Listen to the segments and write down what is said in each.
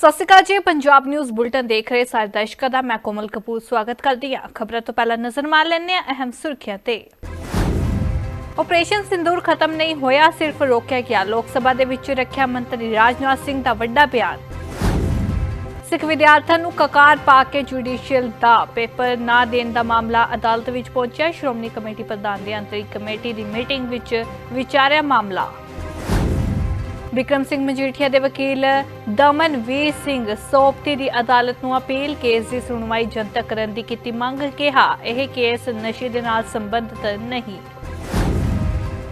ਸਤਿ ਸ਼੍ਰੀ ਅਕਾਲ ਜੀ, Punjab news bulletin ਦੇਖ ਰਹੇ ਸਾਰੇ ਦਰਸ਼ਕਾਂ ਦਾ, ਮੈਂ ਕੋਮਲ ਕਪੂਰ ਸਵਾਗਤ ਕਰਦੀ ਹਾਂ। ਖਬਰਾਂ ਤੋਂ ਪਹਿਲਾਂ ਨਜ਼ਰ ਮਾਰ ਲੈਂਦੇ ਹਾਂ ਅਹਿਮ ਸੁਰਖੀਆਂ ਤੇ। ਆਪਰੇਸ਼ਨ ਸਿੰਦੂਰ ਖਤਮ ਨਹੀਂ ਹੋਇਆ, ਸਿਰਫ ਰੋਕਿਆ ਗਿਆ। ਲੋਕ ਸਭਾ ਦੇ ਵਿੱਚ ਰੱਖਿਆ ਮੰਤਰੀ ਰਾਜਨਾਥ ਸਿੰਘ ਦਾ ਵੱਡਾ ਬਿਆਨ। ਸਿੱਖ ਵਿਦਿਆਰਥੀਆਂ ਨੂੰ ਕਕਾਰ ਪਾ ਕੇ ਜੁਡੀਸ਼ੀਅਲ ਦਾ ਪੇਪਰ ਨਾ ਦੇਣ ਦਾ ਮਾਮਲਾ ਅਦਾਲਤ ਵਿੱਚ ਪਹੁੰਚਿਆ। ਸ਼੍ਰੋਮਣੀ ਕਮੇਟੀ ਪ੍ਰਧਾਨ ਦੀ ਅੰਤਰਿਮ ਕਮੇਟੀ ਦੀ ਮੀਟਿੰਗ ਵਿੱਚ ਵਿਚਾਰਿਆ ਮਾਮਲਾ। ਵਿਕਰਮ ਸਿੰਘ ਮਜੀਠੀਆ ਦੇ ਵਕੀਲ ਦਮਨਵੀਰ ਸਿੰਘ ਸੋਪਤੀ ਦੀ ਅਦਾਲਤ ਨੂੰ ਅਪੀਲ, ਕੇਸ ਦੀ ਸੁਣਵਾਈ ਜਨਤਕ ਕਰਨ ਦੀ ਕੀਤੀ ਮੰਗ, ਕਿਹਾ। ਇਹ ਕੇਸ ਨਸ਼ੇ ਦੇ ਨਾਲ ਸੰਬੰਧਿਤ ਨਹੀਂ।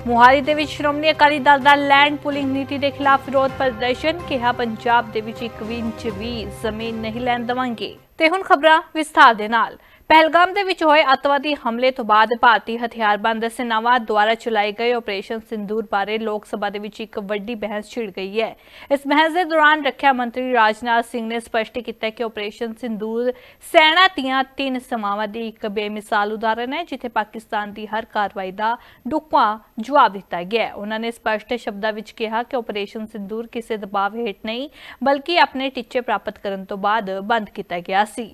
ਮੁਹਾਲੀ ਦੇ ਵਿੱਚ ਸ਼੍ਰੋਮਣੀ ਅਕਾਲੀ ਦਲ ਦਾ ਲੈਂਡ ਪੁਲਿੰਗ ਨੀਤੀ ਦੇ ਖਿਲਾਫ ਵਿਰੋਧ ਪ੍ਰਦਰਸ਼ਨ, ਕਿਹਾ ਪੰਜਾਬ ਦੇ ਵਿੱਚ ਇੱਕ ਇੰਚ ਵੀ ਜ਼ਮੀਨ ਨਹੀਂ ਲੈਣ ਦੇਵਾਂਗੇ। ਤੇ ਹੁਣ ਖਬਰਾਂ ਵਿਸਥਾਰ ਦੇ ਨਾਲ। ਪਹਿਲਗਾਮ ਦੇ ਵਿੱਚ ਹੋਏ ਅੱਤਵਾਦੀ ਹਮਲੇ ਤੋਂ ਬਾਅਦ ਭਾਰਤੀ ਹਥਿਆਰਬੰਦ ਸੈਨਾਵਾਂ ਦੁਆਰਾ ਚਲਾਏ ਗਏ ਆਪਰੇਸ਼ਨ ਸਿੰਦੂਰ ਬਾਰੇ ਲੋਕ ਸਭਾ ਦੇ ਵਿੱਚ ਇੱਕ ਵੱਡੀ ਬਹਿਸ ਛਿੜ ਗਈ ਹੈ। ਇਸ ਬਹਿਸ ਦੇ ਦੌਰਾਨ ਰੱਖਿਆ ਮੰਤਰੀ ਰਾਜਨਾਥ ਸਿੰਘ ਨੇ ਸਪਸ਼ਟ ਕੀਤਾ ਕਿ ਆਪਰੇਸ਼ਨ ਸਿੰਦੂਰ ਸੈਨਾ ਦੀਆਂ ਤਿੰਨ ਸਮਾਵਾਂ ਦੀ ਇੱਕ ਬੇਮਿਸਾਲ ਉਦਾਹਰਨ ਹੈ, ਜਿੱਥੇ ਪਾਕਿਸਤਾਨ ਦੀ ਹਰ ਕਾਰਵਾਈ ਦਾ ਢੁਕਵਾਂ ਜਵਾਬ ਦਿੱਤਾ ਗਿਆ ਹੈ। ਉਹਨਾਂ ਨੇ ਸਪਸ਼ਟ ਸ਼ਬਦਾਂ ਵਿੱਚ ਕਿਹਾ ਕਿ ਆਪਰੇਸ਼ਨ ਸਿੰਦੂਰ ਕਿਸੇ ਦਬਾਅ ਹੇਠ ਨਹੀਂ, ਬਲਕਿ ਆਪਣੇ ਟੀਚੇ ਪ੍ਰਾਪਤ ਕਰਨ ਤੋਂ ਬਾਅਦ ਬੰਦ ਕੀਤਾ ਗਿਆ ਸੀ।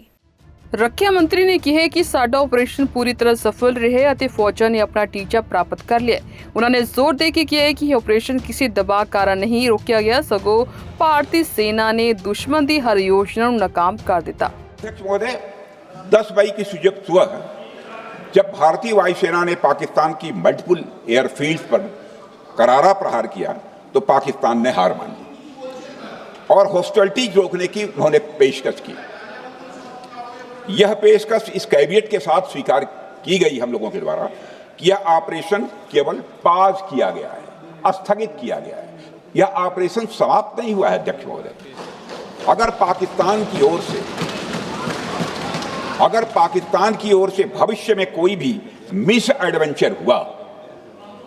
ਰੱਖਿਆ ਮੰਤਰੀ ਨੇ ਕਿਹਾ ਕਿ ਸਾਡਾ ਆਪਰੇਸ਼ਨ ਪੂਰੀ ਤਰ੍ਹਾਂ ਸਫਲ ਰਿਹਾ ਅਤੇ ਫੌਜਾਂ ਨੇ ਆਪਣਾ ਟੀਚਾ ਪ੍ਰਾਪਤ ਕਰ ਲਿਆ ਹੈ। ਉਹਨਾਂ ਨੇ ਜ਼ੋਰ ਦੇ ਕੇ ਕਿਹਾ ਕਿ ਇਹ ਆਪਰੇਸ਼ਨ ਕਿਸੇ ਦਬਾਅ ਕਾਰਨ ਨਹੀਂ ਰੋਕਿਆ ਗਿਆ ਸਗੋਂ ਭਾਰਤੀ ਸੈਨਾ ਨੇ ਦੁਸ਼ਮਣ ਦੀ ਹਰ ਯੋਜਨਾ ਨੂੰ ਨਾਕਾਮ ਕਰ ਦਿੱਤਾ अध्यक्ष महोदय 10 मई की सुजग सुबह जब भारतीय वायुसेना ने पाकिस्तान की मल्टीपल एयरफील्ड्स पर करारा प्रहार किया तो पाकिस्तान ने हार मान ली और हॉस्टलिटी रोकने की उन्होंने पेशकश की यह पेशकश इस कैबिनेट के साथ स्वीकार की गई हम लोगों के द्वारा कि यह ऑपरेशन केवल पाज किया गया है, स्थगित किया गया है। यह ऑपरेशन समाप्त नहीं हुआ है, अध्यक्ष महोदय। अगर पाकिस्तान की ओर से, अगर पाकिस्तान की ओर से भविष्य में कोई भी मिस एडवेंचर हुआ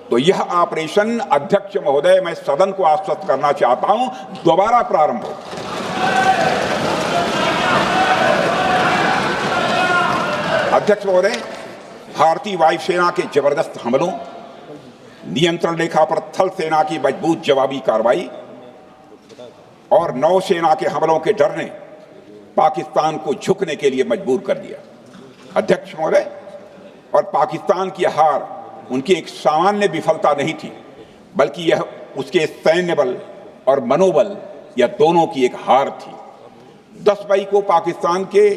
तो यह ऑपरेशन, अध्यक्ष महोदय, मैं सदन को आश्वस्त करना चाहता हूँ, दोबारा प्रारंभ हो अध्यक्ष महोदय, भारतीय वायुसेना के ज़बरदस्त हमलों, नियंत्रण रेखा पर थल सेना की मज़बूत जवाबी कार्रवाई और नौसेना के हमलों के डर ने पाकिस्तान को झुकने के लिए मजबूर कर दिया। अध्यक्ष महोदय, और पाकिस्तान की हार उनकी एक सामान्य विफलता नहीं थी, बल्कि यह उसके सैन्य बल और मनोबल या दोनों की एक हार थी। 10 मई को पाकिस्तान के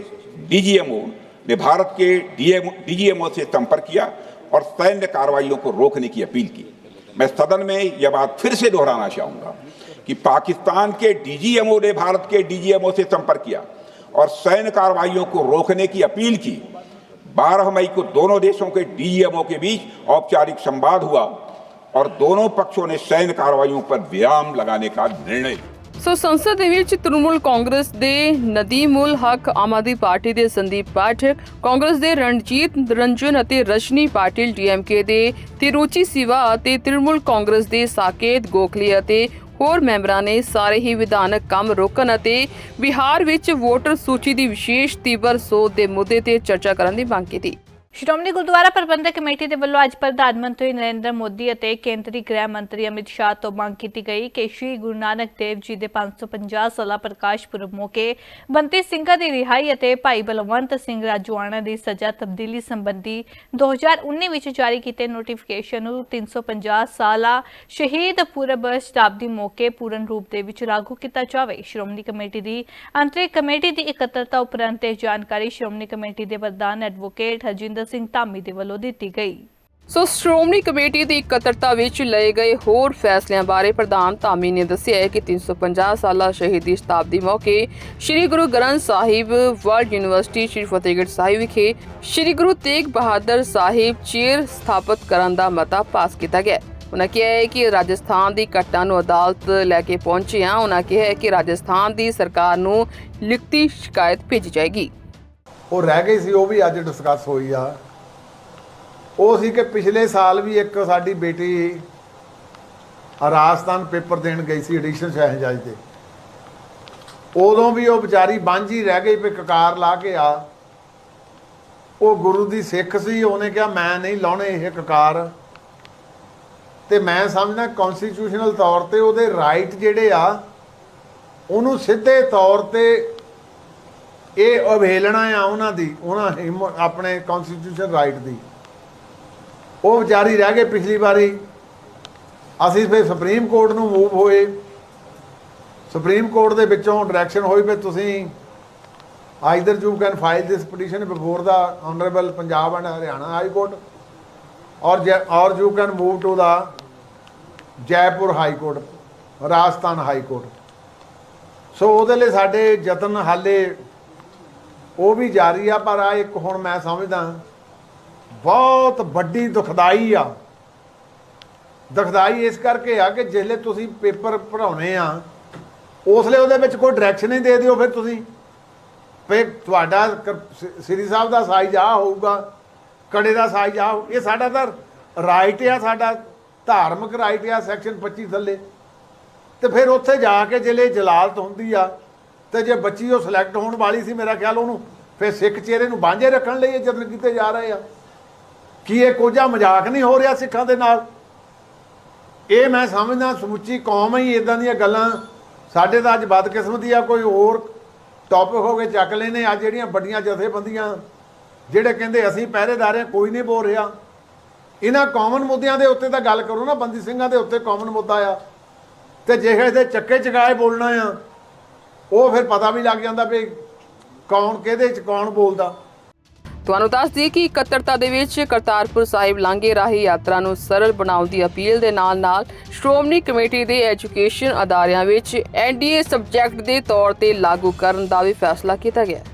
डीजीएमओ ने भारत के डीजीएमओ से संपर्क किया और सैन्य कार्रवाइयों को रोकने की अपील की। मैं सदन में यह बात फिर से दोहराना चाहूँगा कि पाकिस्तान के डीजीएमओ ने भारत के डीजीएमओ से संपर्क किया और सैन्य कार्रवाइयों को रोकने की अपील की। 12 मई को दोनों देशों के डीजीएमओ के बीच औपचारिक संवाद हुआ और दोनों पक्षों ने सैन्य कार्रवाइयों पर विराम लगाने का निर्णय लिया। ਸੋ ਸੰਸਦ ਦੇ ਵਿੱਚ ਤ੍ਰਿਣਮੂਲ ਕਾਂਗਰਸ ਦੇ ਨਦੀਮੁਲ ਹਕ, ਆਮ ਆਦਮੀ ਪਾਰਟੀ ਦੇ ਸੰਦੀਪ ਪਾਠਕ, ਕਾਂਗਰਸ ਦੇ ਰਣਜੀਤ ਰੰਜਨ ਅਤੇ ਰਸ਼ਨੀ ਪਾਟਿਲ ਡੀਐਮਕੇ ਦੇ ਤਿਰੂਚੀ ਸਿਵਾ ਅਤੇ ਤ੍ਰਿਣਮੂਲ ਕਾਂਗਰਸ ਦੇ ਸਾਕੇਤ ਗੋਖਲੇ ਅਤੇ ਹੋਰ ਮੈਂਬਰਾਂ ਨੇ ਸਾਰੇ ਹੀ ਵਿਧਾਨਕ ਕੰਮ ਰੋਕਣ ਅਤੇ ਬਿਹਾਰ ਵਿੱਚ ਵੋਟਰ ਸੂਚੀ ਦੀ ਵਿਸ਼ੇਸ਼ ਤੀਬਰ ਸੋਧ ਦੇ ਮੁੱਦੇ ਤੇ ਚਰਚਾ ਕਰਨ ਦੀ ਮੰਗ ਕੀਤੀ। ਸ਼੍ਰੋਮਣੀ ਗੁਰਦੁਆਰਾ ਪ੍ਰਬੰਧਕ ਕਮੇਟੀ ਦੇ ਵੱਲੋਂ ਅੱਜ ਪ੍ਰਧਾਨ ਮੰਤਰੀ ਨਰਿੰਦਰ ਮੋਦੀ ਅਤੇ ਕੇਂਦਰੀ ਗ੍ਰਹਿ ਮੰਤਰੀ ਅਮਿਤ ਸ਼ਾਹ ਤੋਂ ਮੰਗ ਕੀਤੀ ਗਈ ਕਿ ਸ਼੍ਰੀ ਗੁਰੂ ਨਾਨਕ ਦੇਵ ਜੀ ਦੇ 550 ਸਾਲਾ ਪ੍ਰਕਾਸ਼ ਪੁਰਬ ਮੌਕੇ ਬੰਤੀ ਸਿੰਘਾਂ ਦੀ ਰਿਹਾਈ ਅਤੇ ਭਾਈ ਬਲਵੰਤ ਸਿੰਘ ਰਾਜੂਆਣਾ ਦੀ ਸਜ਼ਾ ਤਬਦੀਲੀ ਸੰਬੰਧੀ 2019 ਵਿੱਚ ਜਾਰੀ ਕੀਤੇ ਨੋਟੀਫਿਕੇਸ਼ਨ ਨੂੰ 350 ਸਾਲਾ ਸ਼ਹੀਦ ਪੁਰਬ ਸ਼ਤਾਬਦੀ ਮੌਕੇ ਪੂਰਨ ਰੂਪ ਦੇ ਵਿੱਚ ਲਾਗੂ ਕੀਤਾ ਜਾਵੇ। ਸ਼੍ਰੋਮਣੀ ਕਮੇਟੀ ਦੀ ਅੰਤਰਿਕ ਕਮੇਟੀ ਦੀ ਇਕੱਤਰਤਾ ਉਪਰੰਤ ਇਹ ਜਾਣਕਾਰੀ ਸ਼੍ਰੋਮਣੀ ਕਮੇਟੀ ਦੇ ਪ੍ਰਧਾਨ ਐਡਵੋਕੇਟ ਹਰਜਿੰਦਰ ਸਿੰਘ ਧਾਮੀ ਦੇ ਵੱਲੋਂ ਦਿੱਤੀ ਗਈ। ਸੋ ਸ਼੍ਰੋਮਣੀ ਕਮੇਟੀ ਦੀ ਇਕੱਤਰਤਾ ਵਿੱਚ ਲਏ ਗਏ ਹੋਰ ਫੈਸਲਿਆਂ ਬਾਰੇ ਪ੍ਰਧਾਨ ਧਾਮੀ ਨੇ ਦੱਸਿਆ ਕਿ 350 ਸਾਲਾ ਸ਼ਹੀਦੀ ਸ਼ਤਾਬਦੀ ਮੌਕੇ ਸ੍ਰੀ ਗੁਰੂ ਗ੍ਰੰਥ ਸਾਹਿਬ ਵਰਲਡ ਯੂਨੀਵਰਸਿਟੀ ਸ੍ਰੀ ਫਤਿਹਗੜ੍ਹ ਸਾਹਿਬ ਵਿਖੇ ਸ੍ਰੀ ਗੁਰੂ ਤੇਗ ਬਹਾਦਰ ਸਾਹਿਬ ਚੇਅਰ ਸਥਾਪਿਤ ਕਰਨ ਦਾ ਮਤਾ ਪਾਸ ਕੀਤਾ ਗਿਆ। ਉਹਨਾਂ ਕਿਹਾ ਹੈ ਕਿ ਰਾਜਸਥਾਨ ਦੀ ਘਟਨਾ ਨੂੰ ਅਦਾਲਤ ਲੈ ਕੇ ਪਹੁੰਚੇ ਹਾਂ ਉਨ੍ਹਾਂ ਕਿਹਾ ਹੈ ਕਿ ਰਾਜਸਥਾਨ ਦੀ ਸਰਕਾਰ ਨੂੰ ਲਿਖਤੀ ਸ਼ਿਕਾਇਤ ਭੇਜੀ ਜਾਏਗੀ। ਉਹ ਰਹਿ ਗਈ ਸੀ, ਉਹ ਵੀ ਅੱਜ ਡਿਸਕਸ ਹੋਈ ਆ। ਉਹ ਸੀ ਕਿ ਪਿਛਲੇ ਸਾਲ ਵੀ ਇੱਕ ਸਾਡੀ ਬੇਟੀ ਰਾਜਸਥਾਨ ਪੇਪਰ ਦੇਣ ਗਈ ਸੀ ਐਡੀਸ਼ਨ ਸ਼ਹਿਜਾਜ 'ਤੇ। ਉਦੋਂ ਵੀ ਉਹ ਵਿਚਾਰੀ ਬਾਂਝੀ ਰਹਿ ਗਈ, ਵੀ ਕਕਾਰ ਲਾ ਕੇ ਆ। ਉਹ ਗੁਰੂ ਦੀ ਸਿੱਖ ਸੀ, ਉਹਨੇ ਕਿਹਾ, ਮੈਂ ਨਹੀਂ ਲਾਉਣੇ ਇਹ ਕਕਾਰ ਤੇ ਮੈਂ ਸਮਝਦਾ ਕਨਸਟੀਟਿਊਸ਼ਨਲ ਤੌਰ ਤੇ ਉਹਦੇ ਰਾਈਟ ਜਿਹੜੇ ਆ, ਉਹਨੂੰ ਸਿੱਧੇ ਤੌਰ ਤੇ ਇਹ ਅਵਹੇਲਣਾ ਆ ਉਹਨਾਂ ਦੀ, ਉਹਨਾਂ ਹਿੰਮ- ਆਪਣੇ ਕਨਸਟੀਟਿਊਸ਼ਨ ਰਾਈਟ ਦੀ। ਉਹ ਵਿਚਾਰੀ ਰਹਿ ਗਏ ਪਿਛਲੀ ਵਾਰੀ। ਅਸੀਂ ਫਿਰ ਸੁਪਰੀਮ ਕੋਰਟ ਨੂੰ ਮੂਵ ਹੋਏ। ਸੁਪਰੀਮ ਕੋਰਟ ਦੇ ਵਿੱਚੋਂ ਡਾਇਰੈਕਸ਼ਨ ਹੋਈ ਵੀ ਤੁਸੀਂ either you can file this petition before the honourable Punjab and Haryana high court or or you can move to the Jaipur high court Rajasthan high court so ਉਹਦੇ ਲਈ ਸਾਡੇ ਯਤਨ ਹਾਲੇ ਉਹ ਵੀ ਜਾਰੀ ਆ, ਪਰ ਆ ਇੱਕ ਹੁਣ ਮੈਂ ਸਮਝਦਾ ਬਹੁਤ ਵੱਡੀ ਦੁਖਦਾਈ ਆ। ਦੁਖਦਾਈ ਇਸ ਕਰਕੇ ਆ ਕਿ ਜਿਸਲੇ ਤੁਸੀਂ ਪੇਪਰ ਭਰਾਉਣੇ ਆ ਉਸਲੇ ਉਹਦੇ ਵਿੱਚ ਕੋਈ ਡਾਇਰੈਕਸ਼ਨ ਹੀ ਦੇ ਦਿਓ ਫਿਰ ਤੁਸੀਂ। ਫਿਰ ਤੁਹਾਡਾ ਸ੍ਰੀ ਸਾਹਿਬ ਦਾ ਸਾਈਜ਼ ਆ ਹੋਊਗਾ, ਕੜੇ ਦਾ ਸਾਈਜ਼ ਆ ਇਹ ਸਾਡਾ ਤਾਂ ਰਾਈਟ ਆ, ਸਾਡਾ ਧਾਰਮਿਕ ਰਾਈਟ ਆ ਸੈਕਸ਼ਨ 25 ਥੱਲੇ। ਤੇ ਫਿਰ ਉੱਥੇ ਜਾ ਕੇ ਜਿਹੜੇ ਜਲਾਲਤ ਹੁੰਦੀ ਆ ਤੇ ਜੇ ਬੱਚੀ ਉਹ ਸਿਲੈਕਟ ਹੋਣ ਵਾਲੀ ਸੀ, ਮੇਰਾ ਖਿਆਲ ਉਹਨੂੰ ਫਿਰ ਸਿੱਖ ਚਿਹਰੇ ਨੂੰ ਬਾਂਝੇ ਰੱਖਣ ਲਈ ਇਹ ਯਤਨ ਕੀਤੇ ਜਾ ਰਹੇ ਆ। ਕੀ ਇਹ ਕੋਝਾ ਮਜ਼ਾਕ ਨਹੀਂ ਹੋ ਰਿਹਾ ਸਿੱਖਾਂ ਦੇ ਨਾਲ? ਇਹ ਮੈਂ ਸਮਝਦਾ, ਸਮੁੱਚੀ ਕੌਮ ਹੀ ਇਦਾਂ ਦੀਆਂ ਗੱਲਾਂ ਸਾਡੇ ਤਾਂ ਅੱਜ ਬਦਕਿਸਮਤੀ ਆ, ਕੋਈ ਹੋਰ ਟੌਪਿਕ ਹੋ ਕੇ ਚੱਕ ਲੈਨੇ ਆ। ਜਿਹੜੀਆਂ ਵੱਡੀਆਂ ਜਥੇਬੰਦੀਆਂ, ਜਿਹੜੇ ਕਹਿੰਦੇ ਅਸੀਂ ਪਹਿਰੇਦਾਰ ਹਾਂ ਕੋਈ ਨਹੀਂ ਬੋਲ ਰਿਹਾ। ਇਹਨਾਂ ਕਾਮਨ ਮੁੱਦਿਆਂ ਦੇ ਉੱਤੇ ਤਾਂ ਗੱਲ ਕਰੋ ਨਾ, ਬੰਦੀ ਸਿੰਘਾਂ ਦੇ ਉੱਤੇ ਕਾਮਨ ਮੁੱਦਾ ਆ। ਤੇ ਜੇ ਇਹਦੇ ਚੱਕੇ ਚਗਾਏ ਬੋਲਣਾ ਆ ਉਹ ਫਿਰ ਪਤਾ ਵੀ ਲੱਗ ਜਾਂਦਾ ਵੀ ਕੌਣ ਕਿਹਦੇ ਚ ਕੌਣ ਬੋਲਦਾ। ਤੁਹਾਨੂੰ ਦੱਸ ਦਈਏ ਕਿ ਇਕੱਤਰਤਾ ਦੇ ਵਿੱਚ ਕਰਤਾਰਪੁਰ ਸਾਹਿਬ ਲਾਂਘੇ ਰਾਹੀਂ ਯਾਤਰਾ ਨੂੰ ਸਰਲ ਬਣਾਉਣ ਦੀ ਅਪੀਲ ਦੇ ਨਾਲ-ਨਾਲ ਸ਼੍ਰੋਮਣੀ ਕਮੇਟੀ ਦੇ ਐਜੂਕੇਸ਼ਨ ਅਦਾਰਿਆਂ ਵਿੱਚ ਐਨਡੀਏ ਸਬਜੈਕਟ ਦੇ ਤੌਰ ਤੇ ਲਾਗੂ ਕਰਨ ਦਾ ਵੀ ਫੈਸਲਾ ਕੀਤਾ ਗਿਆ।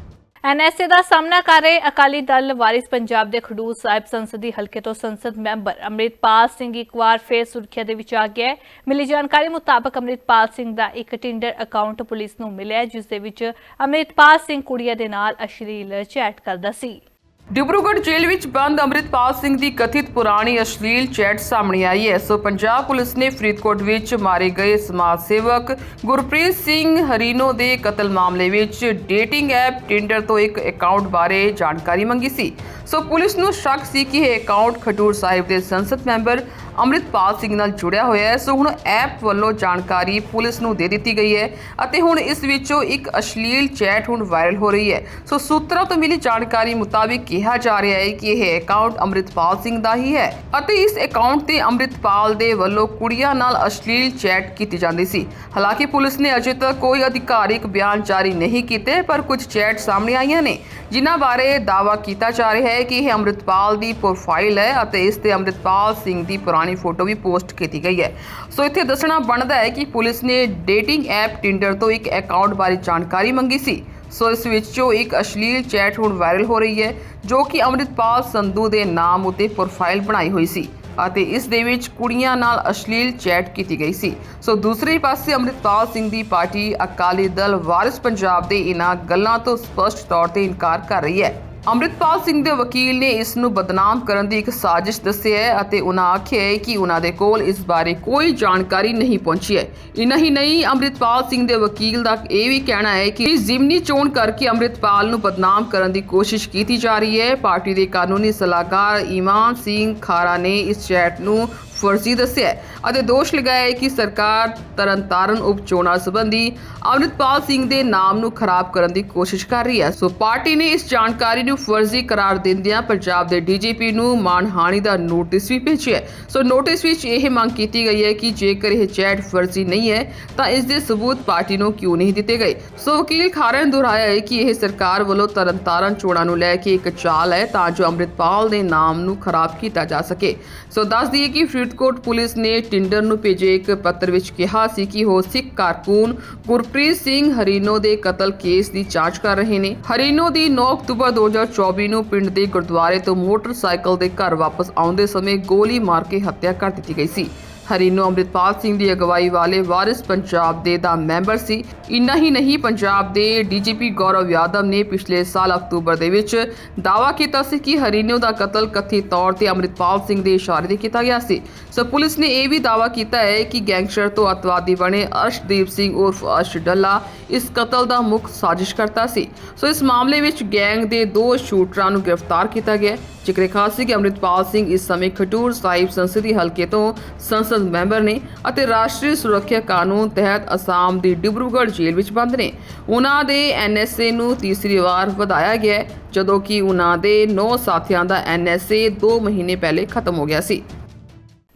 ਐਨਐਸਏ ਦਾ ਸਾਹਮਣਾ ਕਰ ਰਹੇ ਅਕਾਲੀ ਦਲ ਵਾਰਿਸ ਪੰਜਾਬ ਦੇ ਖਡੂਰ ਸਾਹਿਬ ਸੰਸਦੀ ਹਲਕੇ ਤੋਂ ਸੰਸਦ ਮੈਂਬਰ ਅੰਮ੍ਰਿਤਪਾਲ ਸਿੰਘ ਇੱਕ ਵਾਰ ਫੇਰ ਸੁਰੱਖਿਆ ਦੇ ਵਿੱਚ ਆ ਗਿਆ ਮਿਲੀ ਜਾਣਕਾਰੀ ਮੁਤਾਬਕ ਅੰਮ੍ਰਿਤਪਾਲ ਸਿੰਘ ਦਾ ਇੱਕ ਟਿੰਡਰ ਅਕਾਊਂਟ ਪੁਲਿਸ ਨੂੰ ਮਿਲਿਆ ਹੈ, ਜਿਸ ਦੇ ਵਿੱਚ ਅੰਮ੍ਰਿਤਪਾਲ ਸਿੰਘ ਕੁੜੀਆਂ ਦੇ ਨਾਲ ਅਸ਼ਲੀਲ ਚੈਟ ਕਰਦਾ ਸੀ। ਡਿਬਰੂਗੜ੍ਹ ਜੇਲ੍ਹ ਵਿੱਚ ਬੰਦ ਅੰਮ੍ਰਿਤਪਾਲ ਸਿੰਘ ਦੀ ਕਥਿਤ ਪੁਰਾਣੀ ਅਸ਼ਲੀਲ ਚੈਟ ਸਾਹਮਣੇ ਆਈ। ਹੈ ਸੋ ਪੰਜਾਬ ਪੁਲਿਸ ਨੇ ਫਰੀਦਕੋਟ ਵਿੱਚ ਮਾਰੇ ਗਏ ਸਮਾਜ ਸੇਵਕ ਗੁਰਪ੍ਰੀਤ ਸਿੰਘ ਹਰੀਨੋ ਦੇ ਕਤਲ ਮਾਮਲੇ ਵਿੱਚ ਡੇਟਿੰਗ ਐਪ ਟਿੰਡਰ ਤੋਂ ਇੱਕ ਅਕਾਊਂਟ ਬਾਰੇ ਜਾਣਕਾਰੀ ਮੰਗੀ ਸੀ। ਸੋ ਪੁਲਿਸ ਨੂੰ ਸ਼ੱਕ ਸੀ ਕਿ ਇਹ ਅਕਾਊਂਟ ਖਡੂਰ ਸਾਹਿਬ ਦੇ ਸੰਸਦ ਮੈਂਬਰ ਅੰਮ੍ਰਿਤਪਾਲ ਸਿੰਘ ਨਾਲ ਜੁੜਿਆ ਹੋਇਆ ਹੈ। ਸੋ ਹੁਣ ਐਪ ਵੱਲੋਂ ਜਾਣਕਾਰੀ ਪੁਲਿਸ ਨੂੰ ਦੇ ਦਿੱਤੀ ਗਈ ਹੈ ਅਤੇ ਹੁਣ ਇਸ ਵਿੱਚੋਂ ਇੱਕ ਅਸ਼ਲੀਲ ਚੈਟ ਹੁਣ ਵਾਇਰਲ ਹੋ ਰਹੀ ਹੈ। ਸੋ ਸੂਤਰਾਂ ਤੋਂ ਮਿਲੀ ਜਾਣਕਾਰੀ ਮੁਤਾਬਿਕ ਕਿਹਾ ਜਾ ਰਿਹਾ ਹੈ ਕਿ ਇਹ ਅਕਾਊਂਟ ਅੰਮ੍ਰਿਤਪਾਲ ਸਿੰਘ ਦਾ ਹੀ ਹੈ ਅਤੇ ਇਸ ਅਕਾਊਂਟ ਤੇ ਅੰਮ੍ਰਿਤਪਾਲ ਦੇ ਵੱਲੋਂ ਕੁੜੀਆਂ ਨਾਲ ਅਸ਼ਲੀਲ ਚੈਟ ਕੀਤੀ ਜਾਂਦੀ ਸੀ। ਹਾਲਾਂਕਿ ਪੁਲਿਸ ਨੇ ਅਜੇ ਤੱਕ ਕੋਈ ਅਧਿਕਾਰਿਕ ਬਿਆਨ ਜਾਰੀ ਨਹੀਂ ਕੀਤੇ, ਪਰ ਕੁਝ ਚੈਟ ਸਾਹਮਣੇ ਆਈਆਂ ਨੇ, ਜਿਨ੍ਹਾਂ ਬਾਰੇ ਦਾਅਵਾ ਕੀਤਾ ਜਾ ਰਿਹਾ ਹੈ ਕਿ ਇਹ ਅੰਮ੍ਰਿਤਪਾਲ ਦੀ ਪ੍ਰੋਫਾਈਲ ਹੈ ਅਤੇ ਇਸ ਤੇ ਅੰਮ੍ਰਿਤਪਾਲ ਸਿੰਘ ਦੀ ਪੁਰਾਣੀ ਫੋਟੋ ਵੀ ਪੋਸਟ ਕੀਤੀ ਗਈ ਹੈ। ਸੋ ਇੱਥੇ ਦੱਸਣਾ ਬਣਦਾ ਹੈ ਕਿ ਪੁਲਿਸ ਨੇ ਡੇਟਿੰਗ ਐਪ ਟਿੰਡਰ ਤੋਂ ਇੱਕ ਅਕਾਊਂਟ ਬਾਰੇ ਜਾਣਕਾਰੀ ਮੰਗੀ ਸੀ। ਸੋ ਇਸ ਵਿੱਚੋਂ ਇੱਕ ਅਸ਼ਲੀਲ ਚੈਟ ਹੁਣ ਵਾਇਰਲ ਹੋ ਰਹੀ ਹੈ, ਜੋ ਕਿ ਅੰਮ੍ਰਿਤਪਾਲ ਸੰਧੂ ਦੇ ਨਾਮ ਉਤੇ ਪ੍ਰੋਫਾਈਲ ਬਣਾਈ ਹੋਈ ਸੀ ਅਤੇ ਇਸ ਦੇ ਵਿੱਚ ਕੁੜੀਆਂ ਨਾਲ ਅਸ਼ਲੀਲ ਚੈਟ ਕੀਤੀ ਗਈ ਸੀ। ਸੋ ਦੂਸਰੇ ਪਾਸੇ ਅੰਮ੍ਰਿਤਪਾਲ ਸਿੰਘ ਦੀ ਪਾਰਟੀ ਅਕਾਲੀ ਦਲ ਵਾਰਿਸ ਪੰਜਾਬ ਦੇ ਇਹਨਾਂ ਗੱਲਾਂ ਤੋਂ ਸਪਸ਼ਟ ਤੌਰ ਤੇ ਇਨਕਾਰ ਕਰ ਰਹੀ ਹੈ। ਅੰਮ੍ਰਿਤਪਾਲ ਸਿੰਘ ਦੇ ਵਕੀਲ ਨੇ ਇਸ ਨੂੰ ਬਦਨਾਮ ਕਰਨ ਦੀ ਇੱਕ ਸਾਜ਼ਿਸ਼ ਦੱਸਿਆ ਹੈ ਅਤੇ ਉਹਨਾਂ ਆਖਿਆ ਹੈ ਕਿ ਉਹਨਾਂ ਦੇ ਕੋਲ ਇਸ ਬਾਰੇ ਕੋਈ ਜਾਣਕਾਰੀ ਨਹੀਂ ਪਹੁੰਚੀ ਹੈ। ਇਨਾ ਹੀ ਨਹੀਂ, ਅੰਮ੍ਰਿਤਪਾਲ ਸਿੰਘ ਦੇ ਵਕੀਲ ਦਾ ਇਹ ਵੀ ਕਹਿਣਾ ਹੈ ਕਿ ਜ਼ਿਮਨੀ ਚੋਣ ਕਰਕੇ ਅੰਮ੍ਰਿਤਪਾਲ ਨੂੰ ਬਦਨਾਮ ਕਰਨ ਦੀ ਕੋਸ਼ਿਸ਼ ਕੀਤੀ ਜਾ ਰਹੀ ਹੈ। ਪਾਰਟੀ ਦੇ ਕਾਨੂੰਨੀ ਸਲਾਹਕਾਰ ਈਮਾਨ ਸਿੰਘ ਖਾਰਾ ਨੇ ਇਸ ਚੈਟ ਨੂੰ ਫਰਜ਼ੀ ਦੱਸਿਆ ਅਤੇ ਦੋਸ਼ ਲਗਾਇਆ ਹੈ ਕਿ ਸਰਕਾਰ ਤਰਨਤਾਰਨ ਉਪ ਚੋਣਾਂ ਸੰਬੰਧੀ ਅੰਮ੍ਰਿਤਪਾਲ ਸਿੰਘ ਦੇ ਨਾਮ ਨੂੰ ਖਰਾਬ ਕਰਨ ਦੀ ਕੋਸ਼ਿਸ਼ ਕਰ ਰਹੀ ਹੈ। ਸੋ ਪਾਰਟੀ ਨੇ ਇਸ ਜਾਣਕਾਰੀ ਨੂੰ ਫਰਜ਼ੀ ਕਰਾਰ ਦਿੰਦਿਆਂ ਪੰਜਾਬ ਦੇ ਡੀਜੀਪੀ ਨੂੰ ਮਾਨਹਾਨੀ ਦਾ ਨੋਟਿਸ ਵੀ ਭੇਜਿਆ ਸੋ ਨੋਟਿਸ ਵਿੱਚ ਇਹ ਮੰਗ ਕੀਤੀ ਗਈ ਹੈ ਕਿ ਜੇਕਰ ਇਹ ਚੈਟ ਫਰਜ਼ੀ ਨਹੀਂ ਹੈ, ਤਾਂ ਇਸ ਦੇ ਸਬੂਤ ਪਾਰਟੀ ਨੂੰ ਕਿਉਂ ਨਹੀਂ ਦਿੱਤੇ ਗਏ? ਸੋ ਵਕੀਲ ਖਾਰਾ ਨੇ ਦੁਹਰਾਇਆ ਹੈ ਕਿ ਇਹ ਸਰਕਾਰ ਵੱਲੋਂ ਤਰਨਤਾਰਨ ਚੋਣਾਂ ਨੂੰ ਲੈ ਕੇ ਇੱਕ ਚਾਲ ਹੈ ਤਾਂ ਜੋ ਅੰਮ੍ਰਿਤਪਾਲ ਦੇ ਨਾਮ ਨੂੰ ਖਰਾਬ ਕੀਤਾ ਜਾ ਸਕੇ। ਸੋ ਦੱਸ ਦਈਏ ਕਿ ਫਰੀਦਕੋਟ ਪੁਲਿਸ ਨੇ ਟਿੰਡਰ ਨੂੰ ਭੇਜੇ ਇੱਕ ਪੱਤਰ ਵਿੱਚ ਕਿਹਾ ਸੀ ਕਿ ਉਹ ਸਿੱਖ ਕਾਰਕੂਨ ਗੁਰਪ੍ਰੀਤ ਸਿੰਘ ਹਰੀਨੋ ਦੇ ਕਤਲ ਕੇਸ ਦੀ ਜਾਂਚ ਕਰ ਰਹੇ ਨੇ। ਹਰੀਨੋ ਦੀ 9 ਅਕਤੂਬਰ 2024 ਨੂੰ ਪਿੰਡ ਦੇ ਗੁਰਦੁਆਰੇ ਤੋਂ ਮੋਟਰਸਾਈਕਲ ਦੇ ਘਰ ਵਾਪਸ ਆਉਂਦੇ ਸਮੇਂ ਗੋਲੀ ਮਾਰ ਕੇ ਹੱਤਿਆ ਕਰ ਦਿੱਤੀ ਗਈ ਸੀ। ਹਰੀਨੋ ਅੰਮ੍ਰਿਤਪਾਲ ਸਿੰਘ ਦੀ ਅਗਵਾਈ ਵਾਲੇ ਵਾਰਿਸ ਪੰਜਾਬ ਦੇ ਦਾ ਮੈਂਬਰ ਸੀ। ਇੰਨਾ ਹੀ ਨਹੀਂ, ਪੰਜਾਬ ਦੇ ਡੀਜੀਪੀ ਗੌਰਵ ਯਾਦਵ ਨੇ ਪਿਛਲੇ ਸਾਲ ਅਕਤੂਬਰ ਦੇ ਵਿੱਚ ਦਾਅਵਾ ਕੀਤਾ ਸੀ ਕਿ ਹਰੀਨੋ ਦਾ ਕਤਲ ਕਥਿਤ ਤੌਰ ਤੇ ਅੰਮ੍ਰਿਤਪਾਲ ਸਿੰਘ ਦੇ ਇਸ਼ਾਰੇ ਤੇ ਕੀਤਾ ਗਿਆ ਸੀ। ਸੋ ਪੁਲਿਸ ਨੇ ਇਹ ਵੀ ਦਾਅਵਾ ਕੀਤਾ ਹੈ ਕਿ ਗੈਂਗਸਟਰ ਤੋਂ ਅਤਵਾਦੀ ਬਣੇ ਅਰਸ਼ਦੀਪ ਸਿੰਘ ਉਰਫ ਅਰਸ਼ ਡੱਲਾ ਇਸ ਕਤਲ ਦਾ ਮੁੱਖ ਸਾਜ਼ਿਸ਼ ਕਰਤਾ ਸੀ। ਸੋ ਇਸ ਮਾਮਲੇ ਵਿੱਚ ਗੈਂਗ ਦੇ ਦੋ ਸ਼ੂਟਰਾਂ ਨੂੰ ਗ੍ਰਿਫਤਾਰ ਕੀਤਾ ਗਿਆ ਜ਼ਿਕਰੇ ਖਾਸ ਸੀ ਕਿ ਅੰਮ੍ਰਿਤਪਾਲ ਸਿੰਘ ਇਸ ਸਮੇਂ ਖਟੂਰ ਸਾਹਿਬ ਸੰਸਦੀ ਹਲਕੇ ਤੋਂ ਸੰਸਦ ਮੈਂਬਰ ਨੇ ਅਤੇ ਰਾਸ਼ਟਰੀ ਸੁਰੱਖਿਆ ਕਾਨੂੰਨ ਤਹਿਤ ਅਸਾਮ ਦੀ ਡਿਬਰੂਗੜ੍ਹ ਜੇਲ੍ਹ ਵਿੱਚ ਬੰਦ ਨੇ। ਉਹਨਾਂ ਦੇ ਐਨਐਸਏ ਨੂੰ ਤੀਸਰੀ ਵਾਰ ਵਧਾਇਆ ਗਿਆ ਜਦੋਂ ਕਿ ਉਹਨਾਂ ਦੇ 9 ਸਾਥੀਆਂ ਦਾ ਐਨਐਸਏ 2 ਮਹੀਨੇ ਪਹਿਲੇ ਖਤਮ ਹੋ ਗਿਆ ਸੀ।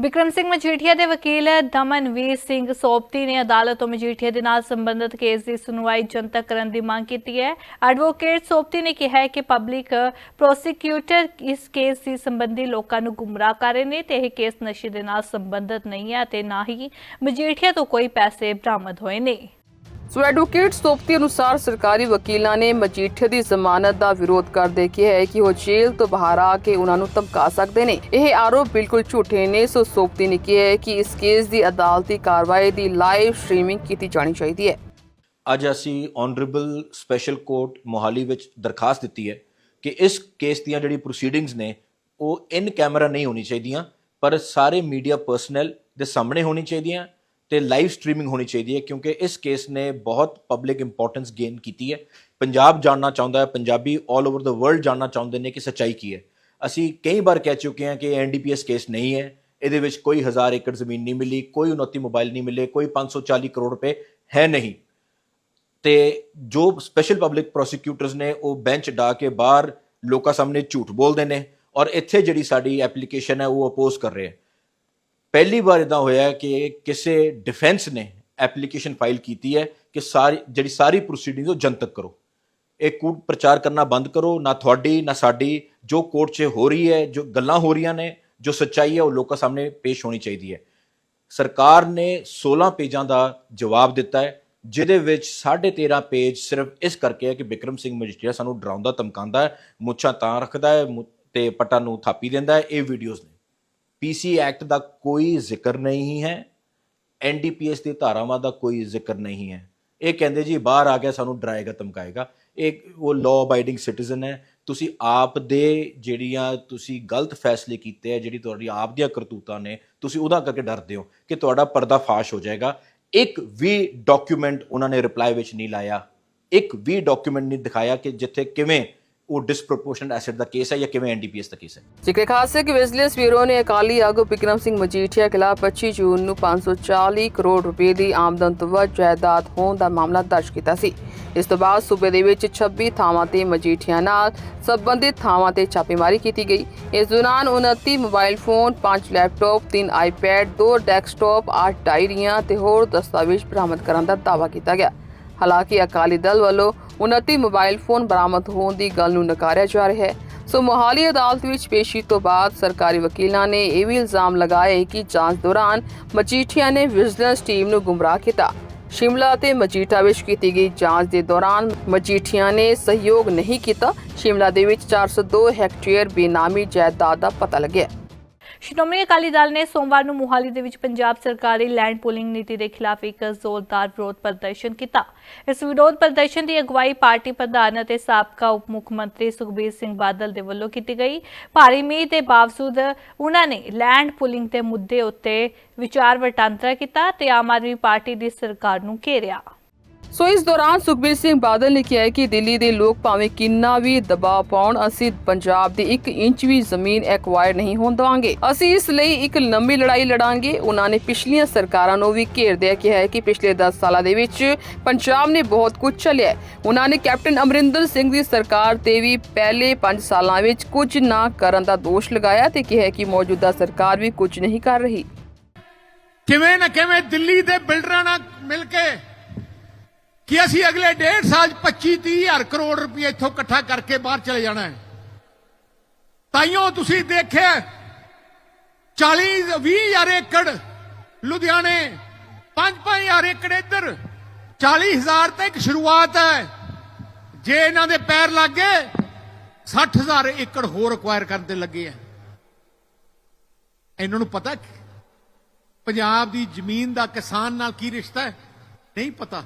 ਵਿਕਰਮ ਸਿੰਘ ਮਜੀਠੀਆ ਦੇ ਵਕੀਲ ਦਮਨਵੀਰ ਸਿੰਘ ਸੋਪਤੀ ਨੇ ਅਦਾਲਤ ਤੋਂ ਮਜੀਠੀਆ ਦੇ ਨਾਲ ਸੰਬੰਧਿਤ ਕੇਸ ਦੀ ਸੁਣਵਾਈ ਜਨਤਕ ਕਰਨ ਦੀ ਮੰਗ ਕੀਤੀ ਹੈ। ਐਡਵੋਕੇਟ ਸੋਪਤੀ ਨੇ ਕਿਹਾ ਹੈ ਕਿ ਪਬਲਿਕ ਪ੍ਰੋਸੀਕਿਊਟਰ ਇਸ ਕੇਸ ਦੀ ਸੰਬੰਧੀ ਲੋਕਾਂ ਨੂੰ ਗੁੰਮਰਾਹ ਕਰ ਰਹੇ ਨੇ ਤੇ ਇਹ ਕੇਸ ਨਸ਼ੇ ਦੇ ਨਾਲ ਸੰਬੰਧਿਤ ਨਹੀਂ ਹੈ ਤੇ ਨਾ ਹੀ ਮਜੀਠੀਆ ਤੋਂ ਕੋਈ ਪੈਸੇ ਬਰਾਮਦ ਹੋਏ ਨੇ। ਸੋ ਐਡਵੋਕੇਟ ਸੋਪਤੀ ਅਨੁਸਾਰ ਸਰਕਾਰੀ ਵਕੀਲਾਂ ਨੇ ਮਜੀਠੀਆ ਦੀ ਜ਼ਮਾਨਤ ਦਾ ਵਿਰੋਧ ਕਰਦੇ ਕਿਹਾ ਹੈ ਕਿ ਉਹ ਜੇਲ੍ਹ ਤੋਂ ਬਾਹਰ ਆ ਕੇ ਉਹਨਾਂ ਨੂੰ ਧਮਕਾ ਸਕਦੇ ਨੇ। ਇਹ ਆਰੋਪ ਬਿਲਕੁਲ ਝੂਠੇ ਨੇ, ਸੋ ਸੋਪਤੀ ਨੇ ਕਿਹਾ ਹੈ ਕਿ ਇਸ ਕੇਸ ਦੀ ਅਦਾਲਤੀ ਕਾਰਵਾਈ ਦੀ ਲਾਈਵ ਸਟ੍ਰੀਮਿੰਗ ਕੀਤੀ ਜਾਣੀ ਚਾਹੀਦੀ ਹੈ। ਅੱਜ ਅਸੀਂ ਆਨਰੇਬਲ ਸਪੈਸ਼ਲ ਕੋਰਟ ਮੋਹਾਲੀ ਵਿੱਚ ਦਰਖਾਸਤ ਦਿੱਤੀ ਹੈ ਕਿ ਇਸ ਕੇਸ ਦੀਆਂ ਜਿਹੜੀ ਪ੍ਰੋਸੀਡਿੰਗਸ ਨੇ, ਉਹ ਇਨ ਕੈਮਰਾ ਨਹੀਂ ਹੋਣੀ ਚਾਹੀਦੀਆਂ, ਪਰ ਸਾਰੇ ਮੀਡੀਆ ਪਰਸਨਲ ਦੇ ਸਾਹਮਣੇ ਹੋਣੀ ਚਾਹੀਦੀਆਂ। ਤੇ ਲਾਈਵ ਸਟ੍ਰੀਮਿੰਗ ਹੋਣੀ ਚਾਹੀਦੀ ਹੈ, ਕਿਉਂਕਿ ਇਸ ਕੇਸ ਨੇ ਬਹੁਤ ਪਬਲਿਕ ਇੰਪੋਰਟੈਂਸ ਗੇਨ ਕੀਤੀ ਹੈ। ਪੰਜਾਬ ਜਾਣਨਾ ਚਾਹੁੰਦਾ ਹੈ, ਪੰਜਾਬੀ 올 ਓਵਰ ਦਾ ਵਰਲਡ ਜਾਣਨਾ ਚਾਹੁੰਦੇ ਨੇ ਕਿ ਸੱਚਾਈ ਕੀ ਹੈ। ਅਸੀਂ ਕਈ ਵਾਰ ਕਹਿ ਚੁੱਕੇ ਹਾਂ ਕਿ ਐਨਡੀਪੀਐਸ ਕੇਸ ਨਹੀਂ ਹੈ, ਇਹਦੇ ਵਿੱਚ ਕੋਈ ਹਜ਼ਾਰ ਏਕੜ ਜ਼ਮੀਨ ਨਹੀਂ ਮਿਲੀ, ਕੋਈ 29 ਮੋਬਾਈਲ ਨਹੀਂ ਮਿਲੇ, ਕੋਈ 540 ਕਰੋੜ ਰੁਪਏ ਹੈ ਨਹੀਂ। ਤੇ ਜੋ ਸਪੈਸ਼ਲ ਪਬਲਿਕ ਪ੍ਰੋਸੀਕਿਊਟਰਸ ਨੇ, ਉਹ ਬੈਂਚ ਡਾ ਕੇ ਬਾਹਰ ਲੋਕਾਂ ਸਾਹਮਣੇ ਝੂਠ ਬੋਲਦੇ ਨੇ ਔਰ ਇੱਥੇ ਜਿਹੜੀ ਸਾਡੀ ਐਪਲੀਕੇਸ਼ਨ ਹੈ, ਉਹ ਅਪੋਜ਼ ਕਰ ਰਹੇ ਹੈ। ਪਹਿਲੀ ਵਾਰ ਇਦਾਂ ਹੋਇਆ ਕਿ ਕਿਸੇ ਡਿਫੈਂਸ ਨੇ ਐਪਲੀਕੇਸ਼ਨ ਫਾਈਲ ਕੀਤੀ ਹੈ ਕਿ ਸਾਰੀ, ਜਿਹੜੀ ਸਾਰੀ ਪ੍ਰੋਸੀਡਿੰਗ ਉਹ ਜਨਤਕ ਕਰੋ। ਇਹ ਕੂਟ ਪ੍ਰਚਾਰ ਕਰਨਾ ਬੰਦ ਕਰੋ, ਨਾ ਤੁਹਾਡੀ, ਨਾ ਸਾਡੀ, ਜੋ ਕੋਰਟ 'ਚ ਹੋ ਰਹੀ ਹੈ, ਜੋ ਗੱਲਾਂ ਹੋ ਰਹੀਆਂ ਨੇ, ਜੋ ਸੱਚਾਈ ਹੈ, ਉਹ ਲੋਕਾਂ ਸਾਹਮਣੇ ਪੇਸ਼ ਹੋਣੀ ਚਾਹੀਦੀ ਹੈ। ਸਰਕਾਰ ਨੇ 16 ਪੇਜਾਂ ਦਾ ਜਵਾਬ ਦਿੱਤਾ ਹੈ, ਜਿਹਦੇ ਵਿੱਚ 13.5 ਪੇਜ ਸਿਰਫ ਇਸ ਕਰਕੇ ਹੈ ਕਿ ਬਿਕਰਮ ਸਿੰਘ ਮਜੀਠੀਆ ਸਾਨੂੰ ਡਰਾਉਂਦਾ, ਧਮਕਾਉਂਦਾ ਹੈ, ਮੁੱਛਾਂ ਤਾਂ ਰੱਖਦਾ ਹੈ, ਮੁ- ਤੇ ਪਟਾ ਨੂੰ ਥਾਪੀ ਦਿੰਦਾ ਹੈ, ਇਹ ਵੀਡੀਓਜ਼ ਨੇ। ਪੀਸੀ ਐਕਟ ਦਾ ਕੋਈ ਜ਼ਿਕਰ ਨਹੀਂ ਹੈ ਐਨਡੀਪੀਐਸ ਦੀ ਧਾਰਾਵਾਂ ਦਾ ਕੋਈ ਜ਼ਿਕਰ ਨਹੀਂ ਹੈ। ਇਹ ਕਹਿੰਦੇ ਜੀ ਬਾਹਰ ਆ ਗਿਆ, ਸਾਨੂੰ ਡਰਾਏਗਾ, ਧਮਕਾਏਗਾ। ਇਹ ਉਹ ਲਾਅ ਅਬਾਈਡਿੰਗ ਸਿਟੀਜ਼ਨ ਹੈ। ਤੁਸੀਂ ਆਪ ਦੇ ਜਿਹੜੀਆਂ ਤੁਸੀਂ ਗਲਤ ਫੈਸਲੇ ਕੀਤੇ ਆ, ਜਿਹੜੀ ਤੁਹਾਡੀ ਆਪ ਦੀਆਂ ਕਰਤੂਤਾਂ ਨੇ, ਤੁਸੀਂ ਉਹਦਾ ਕਰਕੇ ਡਰਦੇ ਹੋ ਕਿ ਤੁਹਾਡਾ ਪਰਦਾ ਫਾਸ਼ ਹੋ ਜਾਏਗਾ। ਇੱਕ ਵੀ ਡਾਕੂਮੈਂਟ ਉਹਨਾਂ ਨੇ ਰਿਪਲਾਈ ਵਿੱਚ ਨਹੀਂ ਲਾਇਆ। ਇੱਕ ਵੀ ਡਾਕੂਮੈਂਟ ਨਹੀਂ ਦਿਖਾਇਆ ਕਿ ਜਿੱਥੇ ਕਿਵੇਂ ਉਹ ਡਿਸਪ੍ਰੋਪੋਰਸ਼ਨਟ ਐਸੈਟ ਦਾ ਕੇਸ ਹੈ ਜਾਂ ਕਿਵੇਂ ਐਨਡੀਪੀਐਸ ਦਾ ਕੇਸ ਹੈ? ਜ਼ਿਕਰ ਖਾਸ ਹੈ ਕਿ ਵਿਜੀਲੈਂਸ ਬਿਊਰੋ ਨੇ ਅਕਾਲੀ ਆਗੂ ਬਿਕਰਮ ਸਿੰਘ ਮਜੀਠੀਆ ਖਿਲਾਫ 25 ਜੂਨ ਨੂੰ 540 ਕਰੋੜ ਰੁਪਏ ਦੀ ਆਮਦਨ ਤੋਂ ਵੱਧ ਜਾਇਦਾਦ ਹੋਣ ਦਾ ਮਾਮਲਾ ਦਰਜ ਕੀਤਾ ਸੀ। ਇਸ ਤੋਂ ਬਾਅਦ ਸੂਬੇ ਦੇ ਵਿੱਚ 26 ਥਾਵਾਂ ਤੇ ਮਜੀਠੀਆ ਨਾਲ ਸੰਬੰਧਿਤ ਥਾਵਾਂ ਤੇ ਛਾਪੇਮਾਰੀ ਕੀਤੀ ਗਈ। ਇਸ ਦੌਰਾਨ 29 mobile phone 5 laptop 3 iPad 2 desktop 8 ਡਾਇਰੀਆਂ ਤੇ ਹੋਰ ਦਸਤਾਵੇਜ਼ ਬਰਾਮਦ ਕਰਨ ਦਾ ਦਾਅਵਾ ਕੀਤਾ ਗਿਆ। ਹਾਲਾਂਕਿ ਅਕਾਲੀ ਦਲ ਵੱਲੋਂ 29 ਮੋਬਾਈਲ ਫੋਨ ਬਰਾਮਦ ਹੋਣ ਦੀ ਗੱਲ ਨੂੰ ਨਕਾਰਿਆ ਜਾ ਰਿਹਾ ਹੈ। ਸੋ ਮੋਹਾਲੀ ਅਦਾਲਤ ਵਿੱਚ ਪੇਸ਼ੀ ਤੋਂ ਬਾਅਦ ਸਰਕਾਰੀ ਵਕੀਲਾਂ ਨੇ ਇਹ ਵੀ ਇਲਜ਼ਾਮ ਲਗਾਏ ਕਿ ਜਾਂਚ ਦੌਰਾਨ ਮਜੀਠੀਆ ਨੇ ਵਿਜੀਲੈਂਸ ਟੀਮ ਨੂੰ ਗੁੰਮਰਾਹ ਕੀਤਾ। ਸ਼ਿਮਲਾ ਅਤੇ ਮਜੀਠਾ ਵਿੱਚ ਕੀਤੀ ਗਈ ਜਾਂਚ ਦੇ ਦੌਰਾਨ ਮਜੀਠੀਆ ਨੇ ਸਹਿਯੋਗ ਨਹੀਂ ਕੀਤਾ। ਸ਼ਿਮਲਾ ਦੇ ਵਿੱਚ 402 ਹੈਕਟੇਅਰ ਬੇਨਾਮੀ ਜਾਇਦਾਦ ਦਾ ਪਤਾ ਲੱਗਿਆ। ਸ਼੍ਰੋਮਣੀ ਅਕਾਲੀ ਦਲ ਨੇ ਸੋਮਵਾਰ ਨੂੰ ਮੋਹਾਲੀ ਦੇ ਵਿੱਚ ਪੰਜਾਬ ਸਰਕਾਰੀ ਲੈਂਡ ਪੂਲਿੰਗ ਨੀਤੀ ਦੇ ਖਿਲਾਫ ਇੱਕ ਜ਼ੋਰਦਾਰ ਵਿਰੋਧ ਪ੍ਰਦਰਸ਼ਨ ਕੀਤਾ। ਇਸ ਵਿਰੋਧ ਪ੍ਰਦਰਸ਼ਨ ਦੀ ਅਗਵਾਈ ਪਾਰਟੀ ਪ੍ਰਧਾਨ ਅਤੇ ਸਾਬਕਾ ਉਪ ਮੁੱਖ ਮੰਤਰੀ ਸੁਖਬੀਰ ਸਿੰਘ ਬਾਦਲ ਦੇ ਵੱਲੋਂ ਕੀਤੀ ਗਈ। ਭਾਰੀ ਮੀਂਹ ਦੇ ਬਾਵਜੂਦ ਉਹਨਾਂ ਨੇ ਲੈਂਡ ਪੂਲਿੰਗ ਦੇ ਮੁੱਦੇ ਉੱਤੇ ਵਿਚਾਰ ਵਟਾਂਦਰਾ ਕੀਤਾ ਤੇ ਆਮ ਆਦਮੀ ਪਾਰਟੀ ਦੀ ਸਰਕਾਰ ਨੂੰ ਘੇਰਿਆ। ਸੋ ਇਸ ਦੌਰਾਨ ਸੁਖਬੀਰ ਸਿੰਘ ਬਾਦਲ ਨੇ ਕਿਹਾ ਕਿ ਦਿੱਲੀ ਦੇ ਲੋਕ ਭਾਵੇਂ ਕਿੰਨਾ ਵੀ ਦਬਾਅ ਪਾਉਣ, ਅਸੀਂ ਪੰਜਾਬ ਦੀ 1 ਇੰਚ ਵੀ ਜ਼ਮੀਨ ਐਕਵਾਇਰ ਨਹੀਂ ਹੋਣ ਦੇਵਾਂਗੇ। ਅਸੀਂ ਇਸ ਲਈ ਇੱਕ ਲੰਬੀ ਲੜਾਈ ਲੜਾਂਗੇ। ਉਹਨਾਂ ਨੇ ਪਿਛਲੀਆਂ ਸਰਕਾਰਾਂ ਨੂੰ ਵੀ ਘੇਰਦਿਆਂ ਕਿਹਾ ਹੈ ਕਿ ਪਿਛਲੇ 10 ਸਾਲਾਂ ਦੇ ਵਿੱਚ ਪੰਜਾਬ ਨੇ ਬਹੁਤ ਕੁਝ ਚੱਲਿਆ ਹੈ। ਉਹਨਾਂ ਨੇ ਕੈਪਟਨ ਅਮਰਿੰਦਰ ਸਿੰਘ ਦੀ ਸਰਕਾਰ ਤੇ ਵੀ ਪਹਿਲੇ 5 ਸਾਲਾਂ ਵਿੱਚ ਕੁਝ ਨਾ ਕਰਨ ਦਾ ਦੋਸ਼ ਲਗਾਇਆ ਤੇ ਕਿਹਾ ਕਿ ਮੌਜੂਦਾ ਸਰਕਾਰ ਵੀ ਕੁਝ ਨਹੀਂ ਕਰ ਰਹੀ। ਕਿਵੇਂ ਨਾ ਕਿਵੇਂ ਦਿੱਲੀ ਦੇ ਬਿਲਡਰਾਂ ਨਾਲ ਮਿਲ ਕੇ ਕਿ ਅਸੀਂ ਅਗਲੇ 1.5 ਸਾਲ 'ਚ 25 30 ਹਜ਼ਾਰ ਕਰੋੜ ਰੁਪਏ ਇੱਥੋਂ ਇਕੱਠਾ ਕਰਕੇ ਬਾਹਰ ਚਲੇ ਜਾਣਾ ਹੈ। ਤਾਈਓ ਤੁਸੀਂ ਦੇਖਿਆ 40 20 ਹਜ਼ਾਰ ਏਕੜ ਲੁਧਿਆਣੇ 5 5 ਹਜ਼ਾਰ ਏਕੜ ਇੱਧਰ 40 ਹਜ਼ਾਰ ਤਾਂ ਇੱਕ ਸ਼ੁਰੂਆਤ ਹੈ। ਜੇ ਇਹਨਾਂ ਦੇ ਪੈਰ ਲੱਗ ਗਏ 60 ਹਜ਼ਾਰ ਏਕੜ ਹੋਰ ਅਕਵਾਇਰ ਕਰਨ ਦੇ ਲੱਗੇ ਆ ਇਹਨਾਂ ਨੂੰ ਪਤਾ ਪੰਜਾਬ ਦੀ ਜ਼ਮੀਨ ਦਾ ਕਿਸਾਨ ਨਾਲ ਕੀ ਰਿਸ਼ਤਾ ਹੈ? ਨਹੀਂ ਪਤਾ।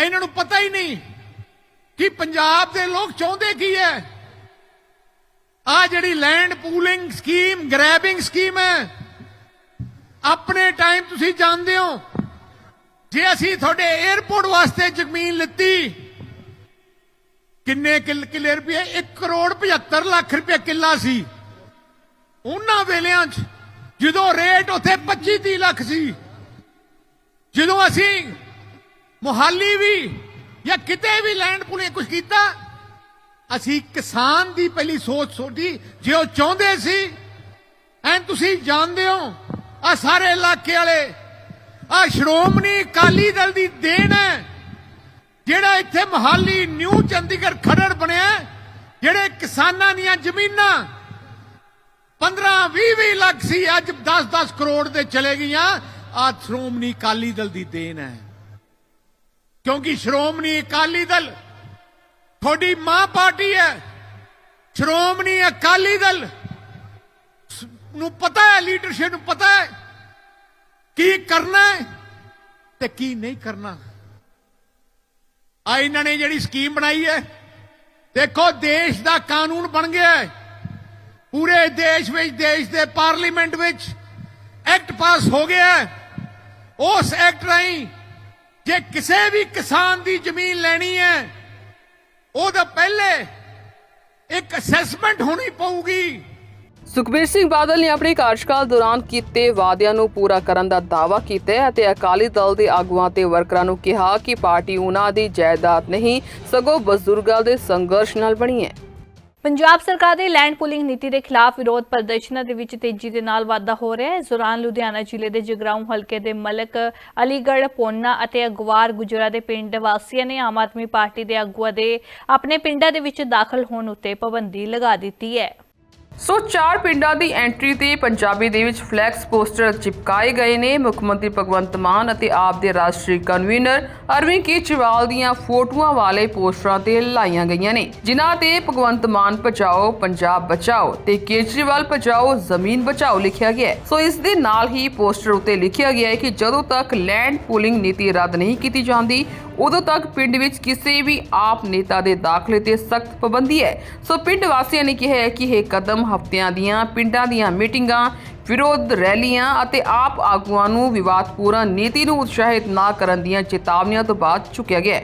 ਇਹਨਾਂ ਨੂੰ ਪਤਾ ਹੀ ਨਹੀਂ ਕਿ ਪੰਜਾਬ ਦੇ ਲੋਕ ਚਾਹੁੰਦੇ ਕੀ ਹੈ। ਆ ਜਿਹੜੀ land pooling scheme grabbing scheme ਹੈ। ਆਪਣੇ ਟਾਈਮ ਤੁਸੀਂ ਜਾਣਦੇ ਹੋ, ਜੇ ਅਸੀਂ ਤੁਹਾਡੇ 에어ਪੋਰਟ ਵਾਸਤੇ ਜ਼ਮੀਨ ਲਿੱਤੀ, ਕਿੰਨੇ ਕਿੱਲ ਕਿੱਲੇ ਰੁਪਏ? 1 ਕਰੋੜ 75 ਲੱਖ ਰੁਪਏ ਕਿੱਲਾ ਸੀ। ਉਹਨਾਂ ਵੇਲਿਆਂ 'ਚ ਜਦੋਂ ਰੇਟ ਉੱਥੇ 25 30 ਲੱਖ ਸੀ, ਜਦੋਂ ਅਸੀਂ ਮੁਹਾਲੀ ਵੀ ਜਾਂ ਕਿਤੇ ਵੀ ਲੈਂਡ ਪੁਲੇ ਕੁਝ ਕੀਤਾ? ਅਸੀਂ ਕਿਸਾਨ ਦੀ ਪਹਿਲੀ ਸੋਚ ਸੋਚੀ ਜੇ ਉਹ ਚਾਹੁੰਦੇ ਸੀ, ਐਂ ਤੁਸੀਂ ਜਾਣਦੇ ਹੋ ਆ ਸਾਰੇ ਇਲਾਕੇ ਵਾਲੇ ਆ ਸ਼੍ਰੋਮਣੀ ਅਕਾਲੀ ਦਲ ਦੀ ਦੇਣ ਹੈ, ਜਿਹੜਾ ਇੱਥੇ ਮਹਾਲੀ, ਨਿਊ ਚੰਡੀਗੜ੍ਹ ਖਰੜ ਬਣਿਆ ਜਿਹੜੇ ਕਿਸਾਨਾਂ ਦੀਆਂ ਜ਼ਮੀਨਾਂ 15 20 20 ਲੱਖ ਸੀ, ਅੱਜ 10 10 ਕਰੋੜ ਦੇ ਚਲੇ ਗਈਆਂ ਆ ਸ਼੍ਰੋਮਣੀ ਅਕਾਲੀ ਦਲ ਦੀ ਦੇਣ ਹੈ। ਕਿਉਂਕਿ ਸ਼੍ਰੋਮਣੀ ਅਕਾਲੀ ਦਲ ਤੁਹਾਡੀ ਮਾਂ ਪਾਰਟੀ ਹੈ। ਸ਼੍ਰੋਮਣੀ ਅਕਾਲੀ ਦਲ ਨੂੰ ਪਤਾ ਹੈ, ਲੀਡਰਸ਼ਿਪ ਨੂੰ ਪਤਾ ਹੈ ਕੀ ਕਰਨਾ ਹੈ ਤੇ ਕੀ ਨਹੀਂ ਕਰਨਾ। ਆ ਇਹਨਾਂ ਨੇ ਜਿਹੜੀ ਸਕੀਮ ਬਣਾਈ ਹੈ, ਦੇਖੋ ਦੇਸ਼ ਦਾ ਕਾਨੂੰਨ ਬਣ ਗਿਆ ਹੈ। ਪੂਰੇ ਦੇਸ਼ ਵਿੱਚ, ਦੇਸ਼ ਦੇ ਪਾਰਲੀਮੈਂਟ ਵਿੱਚ ਐਕਟ ਪਾਸ ਹੋ ਗਿਆ ਹੈ। ਉਸ ਐਕਟ ਰਾਹੀਂ ਜੇ ਕਿਸੇ ਵੀ ਕਿਸਾਨ ਦੀ ਜ਼ਮੀਨ ਲੈਣੀ ਹੈ, ਉਹਦਾ ਪਹਿਲੇ ਇੱਕ ਅਸੈਸਮੈਂਟ ਹੋਣੀ ਪਊਗੀ। ਸੁਖਬੀਰ ਸਿੰਘ ਬਾਦਲ ਨੇ ਆਪਣੇ ਕਾਰਜਕਾਲ ਦੌਰਾਨ ਕੀਤੇ ਵਾਅਦਿਆਂ ਨੂੰ ਪੂਰਾ ਕਰਨ ਦਾ ਦਾਅਵਾ ਕੀਤਾ ਅਤੇ ਅਕਾਲੀ ਦਲ ਦੇ ਆਗੂਆਂ ਤੇ ਵਰਕਰਾਂ ਨੂੰ ਕਿਹਾ ਕਿ ਪਾਰਟੀ ਉਹਨਾਂ ਦੀ ਜਾਇਦਾਦ ਨਹੀਂ, ਸਗੋਂ ਬਜ਼ੁਰਗਾਂ ਦੇ ਸੰਘਰਸ਼ ਨਾਲ ਬਣੀ ਹੈ। ਪੰਜਾਬ ਸਰਕਾਰ ਦੀ ਲੈਂਡ ਪੂਲਿੰਗ ਨੀਤੀ ਦੇ ਖਿਲਾਫ ਵਿਰੋਧ ਪ੍ਰਦਰਸ਼ਨਾਂ ਦੇ ਵਿੱਚ ਤੇਜ਼ੀ ਦੇ ਨਾਲ ਵਾਧਾ ਹੋ ਰਿਹਾ ਹੈ। ਇਸ ਦੌਰਾਨ ਲੁਧਿਆਣਾ ਜ਼ਿਲ੍ਹੇ ਦੇ ਜਗਰਾਉਂ ਹਲਕੇ ਦੇ ਮਲਕ, ਅਲੀਗੜ੍ਹ, ਪੋਨਾ ਅਤੇ ਅਗਵਾਰ ਗੁਜਰਾ ਦੇ ਪਿੰਡ ਵਾਸੀਆਂ ਨੇ ਆਮ ਆਦਮੀ ਪਾਰਟੀ ਦੇ ਆਗੂਆਂ ਦੇ ਆਪਣੇ ਪਿੰਡਾਂ ਦੇ ਵਿੱਚ ਦਾਖਲ ਹੋਣ ਉੱਤੇ ਪਾਬੰਦੀ ਲਗਾ ਦਿੱਤੀ ਹੈ। ਸੋ ਚਾਰ ਪਿੰਡਾਂ ਦੀ ਐਂਟਰੀ ਤੇ ਪੰਜਾਬੀ ਦੇ ਵਿੱਚ ਫਲੈਕਸ ਪੋਸਟਰ ਚਿਪਕਾਏ ਗਏ ਨੇ। ਮੁੱਖ ਮੰਤਰੀ ਭਗਵੰਤ ਮਾਨ ਅਤੇ ਆਪ ਦੇ ਰਾਸ਼ਟਰੀ ਕਨਵੀਨਰ ਅਰਵਿੰਦ ਕੇਜਰੀਵਾਲ ਦੀਆਂ ਫੋਟੋਆਂ ਵਾਲੇ ਪੋਸਟਰਾਂ ਤੇ ਲਾਈਆਂ ਗਈਆਂ ਨੇ। ਜਿਨ੍ਹਾਂ ਤੇ ਭਗਵੰਤ ਮਾਨ ਬਚਾਓ ਪੰਜਾਬ ਬਚਾਓ ਤੇ ਕੇਜਰੀਵਾਲ ਬਚਾਓ ਜ਼ਮੀਨ ਬਚਾਓ ਲਿਖਿਆ ਗਿਆ ਹੈ। ਸੋ ਇਸ ਦੇ ਨਾਲ ਹੀ ਪੋਸਟਰ ਉੱਤੇ ਲਿਖਿਆ ਗਿਆ ਹੈ ਕਿ ਜਦੋਂ ਤੱਕ ਲੈਂਡ ਪੂਲਿੰਗ ਨੀਤੀ ਰੱਦ ਨਹੀਂ ਕੀਤੀ ਜਾਂਦੀ, ਉਦੋਂ ਤੱਕ ਪਿੰਡ ਵਿੱਚ ਕਿਸੇ ਵੀ ਆਪ ਨੇਤਾ ਦੇ ਦਾਖਲੇ ਤੇ ਸਖਤ ਪਾਬੰਦੀ ਹੈ। ਸੋ ਪਿੰਡ ਵਾਸੀਆਂ ਨੇ ਕਿਹਾ ਹੈ ਕਿ ਇਹ ਕਦਮ ਹਫ਼ਤਿਆਂ ਦੀਆਂ ਪਿੰਡਾਂ ਦੀਆਂ ਮੀਟਿੰਗਾਂ, ਵਿਰੋਧ ਰੈਲੀਆਂ ਅਤੇ ਆਪ ਆਗੂਆਂ ਨੂੰ ਵਿਵਾਦਪੂਰਨ ਨੀਤੀ ਨੂੰ ਉਤਸ਼ਾਹਿਤ ਨਾ ਕਰਨ ਦੀਆਂ ਚੇਤਾਵਨੀਆਂ ਤੋਂ ਬਾਅਦ ਚੁੱਕਿਆ ਗਿਆ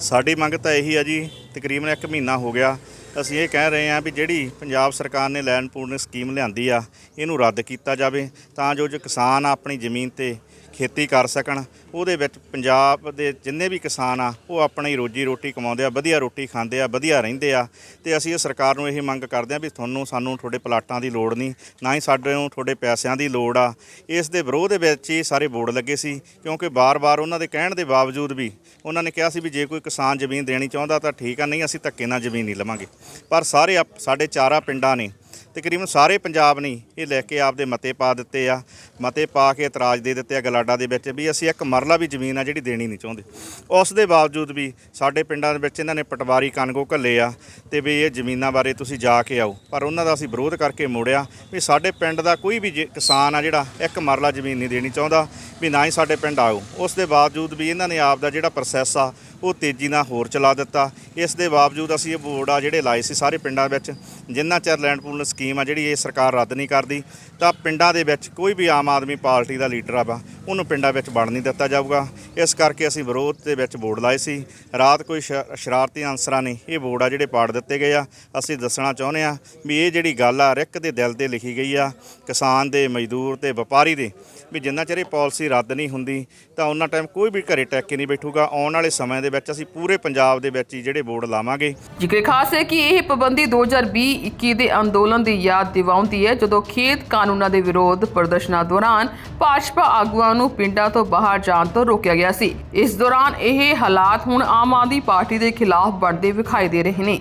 ਸਾਡੀ ਮੰਗ ਤਾਂ ਇਹੀ ਆ ਜੀ, ਤਕਰੀਬਨ 1 ਮਹੀਨਾ ਹੋ ਗਿਆ। ਅਸੀਂ ਇਹ ਕਹਿ ਰਹੇ ਹਾਂ ਵੀ ਜਿਹੜੀ ਪੰਜਾਬ ਸਰਕਾਰ ਨੇ ਲੈਂਡ ਪੂਰਨ ਸਕੀਮ ਲਿਆਂਦੀ ਆ, ਇਹਨੂੰ ਰੱਦ ਕੀਤਾ ਜਾਵੇ ਤਾਂ ਜੋ ਜੋ ਕਿਸਾਨ ਆਪਣੀ ਜ਼ਮੀਨ ਤੇ ਖੇਤੀ ਕਰ ਸਕਣ, ਉਹਦੇ ਵਿੱਚ ਪੰਜਾਬ ਦੇ ਜਿੰਨੇ ਵੀ ਕਿਸਾਨ ਆ, ਉਹ ਆਪਣੀ ਰੋਜੀ ਰੋਟੀ ਕਮਾਉਂਦੇ ਆ, ਵਧੀਆ ਰੋਟੀ ਖਾਂਦੇ ਆ, ਵਧੀਆ ਰਹਿੰਦੇ ਆ, ਤੇ ਅਸੀਂ ਇਹ ਸਰਕਾਰ ਨੂੰ ਇਹ ਮੰਗ ਕਰਦੇ ਆ ਵੀ ਤੁਹਾਨੂੰ ਸਾਨੂੰ ਤੁਹਾਡੇ ਪਲਾਟਾਂ ਦੀ ਲੋੜ ਨਹੀਂ, ਨਾ ਹੀ ਸਾਡੇ ਨੂੰ ਤੁਹਾਡੇ ਪੈਸਿਆਂ ਦੀ ਲੋੜ ਆ। ਇਸ ਦੇ ਵਿਰੋਧ ਦੇ ਵਿੱਚ ਹੀ ਸਾਰੇ ਬੋਰਡ ਲੱਗੇ ਸੀ, ਕਿਉਂਕਿ ਬਾਰ-ਬਾਰ ਉਹਨਾਂ ਦੇ ਕਹਿਣ ਦੇ ਬਾਵਜੂਦ ਵੀ ਉਹਨਾਂ ਨੇ ਕਿਹਾ ਸੀ ਵੀ ਜੇ ਕੋਈ ਕਿਸਾਨ ਜ਼ਮੀਨ ਦੇਣੀ ਚਾਹੁੰਦਾ ਤਾਂ ਠੀਕ ਆ, ਨਹੀਂ ਅਸੀਂ ਧੱਕੇ ਨਾਲ ਜ਼ਮੀਨ ਨਹੀਂ ਲਵਾਂਗੇ। ਪਰ ਸਾਰੇ ਆਪ- ਸਾਡੇ ਚਾਰਾ ਪਿੰਡਾਂ ਨੇ ਤਕਰੀਬਨ ਸਾਰੇ ਪੰਜਾਬ ਨੇ ਇਹ ਲੈ ਕੇ ਆਪਦੇ ਮਤੇ ਪਾ ਦਿੱਤੇ ਆ, ਮਤੇ ਪਾ ਕੇ ਇਤਰਾਜ਼ ਦੇ ਦਿੱਤੇ ਆ ਗਲਾਡਾ ਦੇ ਵਿੱਚ ਵੀ ਅਸੀਂ ਇੱਕ ਮਰਲਾ ਵੀ ਜ਼ਮੀਨ ਆ ਜਿਹੜੀ ਦੇਣੀ ਨਹੀਂ ਚਾਹੁੰਦੇ। ਉਸ ਦੇ ਬਾਵਜੂਦ ਵੀ ਸਾਡੇ ਪਿੰਡਾਂ ਦੇ ਵਿੱਚ ਇਹਨਾਂ ਨੇ ਪਟਵਾਰੀ ਕਾਨਗੋ ਘੱਲੇ ਆ ਤੇ ਵੀ ਇਹ ਜ਼ਮੀਨਾਂ ਬਾਰੇ ਤੁਸੀਂ ਜਾ ਕੇ ਆਓ। ਪਰ ਉਹਨਾਂ ਦਾ ਅਸੀਂ ਵਿਰੋਧ ਕਰਕੇ ਮੋੜਿਆ ਵੀ ਸਾਡੇ ਪਿੰਡ ਦਾ ਕੋਈ ਵੀ ਜੇ- ਕਿਸਾਨ ਆ ਜਿਹੜਾ ਇੱਕ ਮਰਲਾ ਜ਼ਮੀਨ ਨਹੀਂ ਦੇਣੀ ਚਾਹੁੰਦਾ ਵੀ ਨਾ ਹੀ ਸਾਡੇ ਪਿੰਡ ਆਓ। ਉਸ ਦੇ ਬਾਵਜੂਦ ਵੀ ਇਹਨਾਂ ਨੇ ਆਪ ਦਾ ਜਿਹੜਾ ਪ੍ਰੋਸੈਸ ਆ, ਉਹ ਤੇਜ਼ੀ ਨਾਲ ਹੋਰ ਚਲਾ ਦਿੱਤਾ। ਇਸ ਦੇ ਬਾਵਜੂਦ ਅਸੀਂ ਇਹ ਬੋਰਡ ਆ ਜਿਹੜੇ ਲਾਏ ਸੀ ਸਾਰੇ ਪਿੰਡਾਂ ਵਿੱਚ, ਜਿੰਨਾ ਚਿਰ ਲੈਂਡ ਪੂਲ ਸਕੀਮ ਆ ਜਿਹੜੀ ਇਹ ਸਰਕਾਰ ਰੱਦ ਨਹੀਂ ਕਰਦੀ, ਤਾਂ ਪਿੰਡਾਂ ਦੇ ਵਿੱਚ ਕੋਈ ਵੀ ਆਮ ਆਦਮੀ ਪਾਰਟੀ ਦਾ ਲੀਡਰ ਆ ਵਾ, ਉਹਨੂੰ ਪਿੰਡਾਂ ਵਿੱਚ ਵੜ ਨਹੀਂ ਦਿੱਤਾ ਜਾਊਗਾ। ਇਸ ਕਰਕੇ ਅਸੀਂ ਵਿਰੋਧ ਦੇ ਵਿੱਚ ਬੋਰਡ ਲਾਏ ਸੀ। ਰਾਤ ਕੋਈ ਸ਼ਰਾਰਤੀ ਅਨਸਰਾਂ ਨੇ ਇਹ ਬੋਰਡ ਆ ਜਿਹੜੇ ਪਾੜ ਦਿੱਤੇ ਗਏ ਆ। ਅਸੀਂ ਦੱਸਣਾ ਚਾਹੁੰਦੇ ਆ ਵੀ ਇਹ ਜਿਹੜੀ ਗੱਲ ਆ, ਰਿਕ ਦੇ ਦਿਲ ਤੇ ਲਿਖੀ ਗਈ ਆ, ਕਿਸਾਨ ਦੇ, ਮਜ਼ਦੂਰ ਤੇ ਵਪਾਰੀ ਦੇ ਵੀ ਜਿੰਨਾ ਚਿਰ ਇਹ ਪਾਲਿਸੀ ਰੱਦ ਨਹੀਂ ਹੁੰਦੀ, ਤਾਂ ਉਹਨਾਂ ਟਾਈਮ ਕੋਈ ਵੀ ਘਰੇ ਟੈਕ ਕੇ ਨਹੀਂ ਬੈਠੂਗਾ। ਆਉਣ ਵਾਲੇ ਸਮੇਂ ਦੇ ਵਿੱਚ ਅਸੀਂ ਪੂਰੇ ਪੰਜਾਬ ਦੇ ਵਿੱਚ ਹੀ ਜਿਹੜੇ ਬੋਰਡ ਲਾਵਾਂਗੇ। ਜ਼ਿਕਰ ਖਾਸ ਹੈ ਕਿ ਇਹ ਪਾਬੰਦੀ 2020-21 ਦੇ ਅੰਦੋਲਨ ਦੀ ਯਾਦ ਦਿਵਾਉਂਦੀ ਹੈ, ਜਦੋਂ ਖੇਤ ਕਾਨੂੰਨਾਂ ਦੇ ਵਿਰੋਧ ਪ੍ਰਦਰਸ਼ਨਾਂ ਦੌਰਾਨ ਭਾਜਪਾ ਆਗੂਆਂ ਨੂੰ ਪਿੰਡਾਂ ਤੋਂ ਬਾਹਰ ਜਾਣ ਤੋਂ ਰੋਕਿਆ ਗਿਆ ਸੀ। ਇਸ ਦੌਰਾਨ ਇਹ ਹਾਲਾਤ ਹੁਣ ਆਮ ਆਦਮੀ ਪਾਰਟੀ ਦੇ ਖਿਲਾਫ ਬਣਦੇ ਵਿਖਾਈ ਦੇ ਰਹੇ ਨੇ।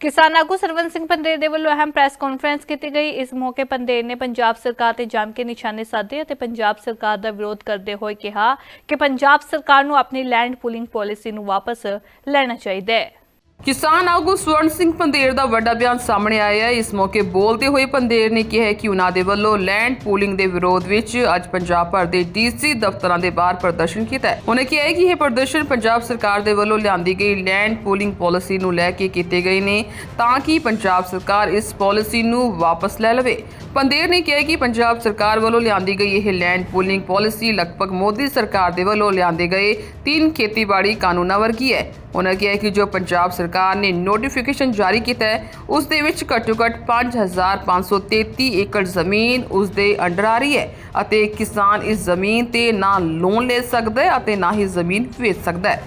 ਕਿਸਾਨ ਆਗੂ ਸਰਵਨ ਸਿੰਘ ਪੰਦੇਰ ਦੇ ਵੱਲੋਂ ਅਹਿਮ ਪ੍ਰੈਸ ਕਾਨਫਰੰਸ ਕੀਤੀ ਗਈ। ਇਸ ਮੌਕੇ ਪੰਦੇਰ ਨੇ ਪੰਜਾਬ ਸਰਕਾਰ ਤੇ ਜੰਮ ਕੇ ਨਿਸ਼ਾਨੇ ਸਾਧੇ ਅਤੇ ਪੰਜਾਬ ਸਰਕਾਰ ਦਾ ਵਿਰੋਧ ਕਰਦੇ ਹੋਏ ਕਿਹਾ ਕਿ ਪੰਜਾਬ ਸਰਕਾਰ ਨੂੰ ਆਪਣੀ ਲੈਂਡ ਪੂਲਿੰਗ ਪਾਲਿਸੀ ਨੂੰ ਵਾਪਸ ਲੈਣਾ ਚਾਹੀਦਾ ਹੈ। ਕਿਸਾਨ ਆਗੂ ਸਵਰਨ ਸਿੰਘ ਪੰਦੇਰ ਦਾ ਵੱਡਾ ਬਿਆਨ ਸਾਹਮਣੇ ਆਇਆ ਹੈ। ਇਸ ਮੌਕੇ ਬੋਲਦੇ ਹੋਏ ਪੰਦੇਰ ਨੇ ਕਿਹਾ ਕਿ ਉਹਨਾਂ ਦੇ ਵੱਲੋਂ ਲੈਂਡ ਪੂਲਿੰਗ ਦੇ ਵਿਰੋਧ ਵਿੱਚ ਅੱਜ ਪੰਜਾਬ ਭਰ ਦੇ ਡੀਸੀ ਦਫ਼ਤਰਾਂ ਦੇ ਬਾਹਰ ਪ੍ਰਦਰਸ਼ਨ ਕੀਤਾ ਹੈ। ਉਹਨੇ ਕਿਹਾ ਕਿ ਇਹ ਪ੍ਰਦਰਸ਼ਨ ਪੰਜਾਬ ਸਰਕਾਰ ਦੇ ਵੱਲੋਂ ਲਿਆਂਦੀ ਗਈ ਲੈਂਡ ਪੂਲਿੰਗ ਪਾਲਿਸੀ ਨੂੰ ਲੈ ਕੇ ਕੀਤੇ ਗਏ ਨੇ ਤਾਂ ਕਿ ਪੰਜਾਬ ਸਰਕਾਰ ਇਸ ਪਾਲਿਸੀ ਨੂੰ ਵਾਪਸ ਲੈ ਲਵੇ। ਪੰਦੇਰ ਨੇ ਕਿਹਾ ਕਿ ਪੰਜਾਬ ਸਰਕਾਰ ਵੱਲੋਂ ਲਿਆਂਦੀ ਗਈ ਇਹ ਲੈਂਡ ਪੂਲਿੰਗ ਪਾਲਿਸੀ ਲਗਭਗ ਮੋਦੀ ਸਰਕਾਰ ਦੇ ਵੱਲੋਂ ਲਿਆਂਦੇ ਗਏ ਤਿੰਨ ਖੇਤੀਬਾੜੀ ਕਾਨੂੰਨਾਂ ਵਰਗੀ ਹੈ। ਉਹਨਾਂ ਕਿਹਾ ਕਿ ਜੋ ਪੰਜਾਬ ਸਰਕਾਰ ਨੇ ਨੋਟੀਫਿਕੇਸ਼ਨ ਜਾਰੀ ਕੀਤਾ ਹੈ, ਉਸ ਦੇ ਵਿੱਚ ਘੱਟੋ-ਘੱਟ 5533 ਏਕੜ ਜ਼ਮੀਨ ਉਸ ਦੇ ਅੰਡਰ ਆ ਰਹੀ ਹੈ ਅਤੇ ਕਿਸਾਨ ਇਸ ਜ਼ਮੀਨ ਤੇ ਨਾ ਲੋਨ ਲੈ ਸਕਦਾ ਹੈ ਅਤੇ ਨਾ ਹੀ ਜ਼ਮੀਨ ਵੇਚ ਸਕਦਾ ਹੈ।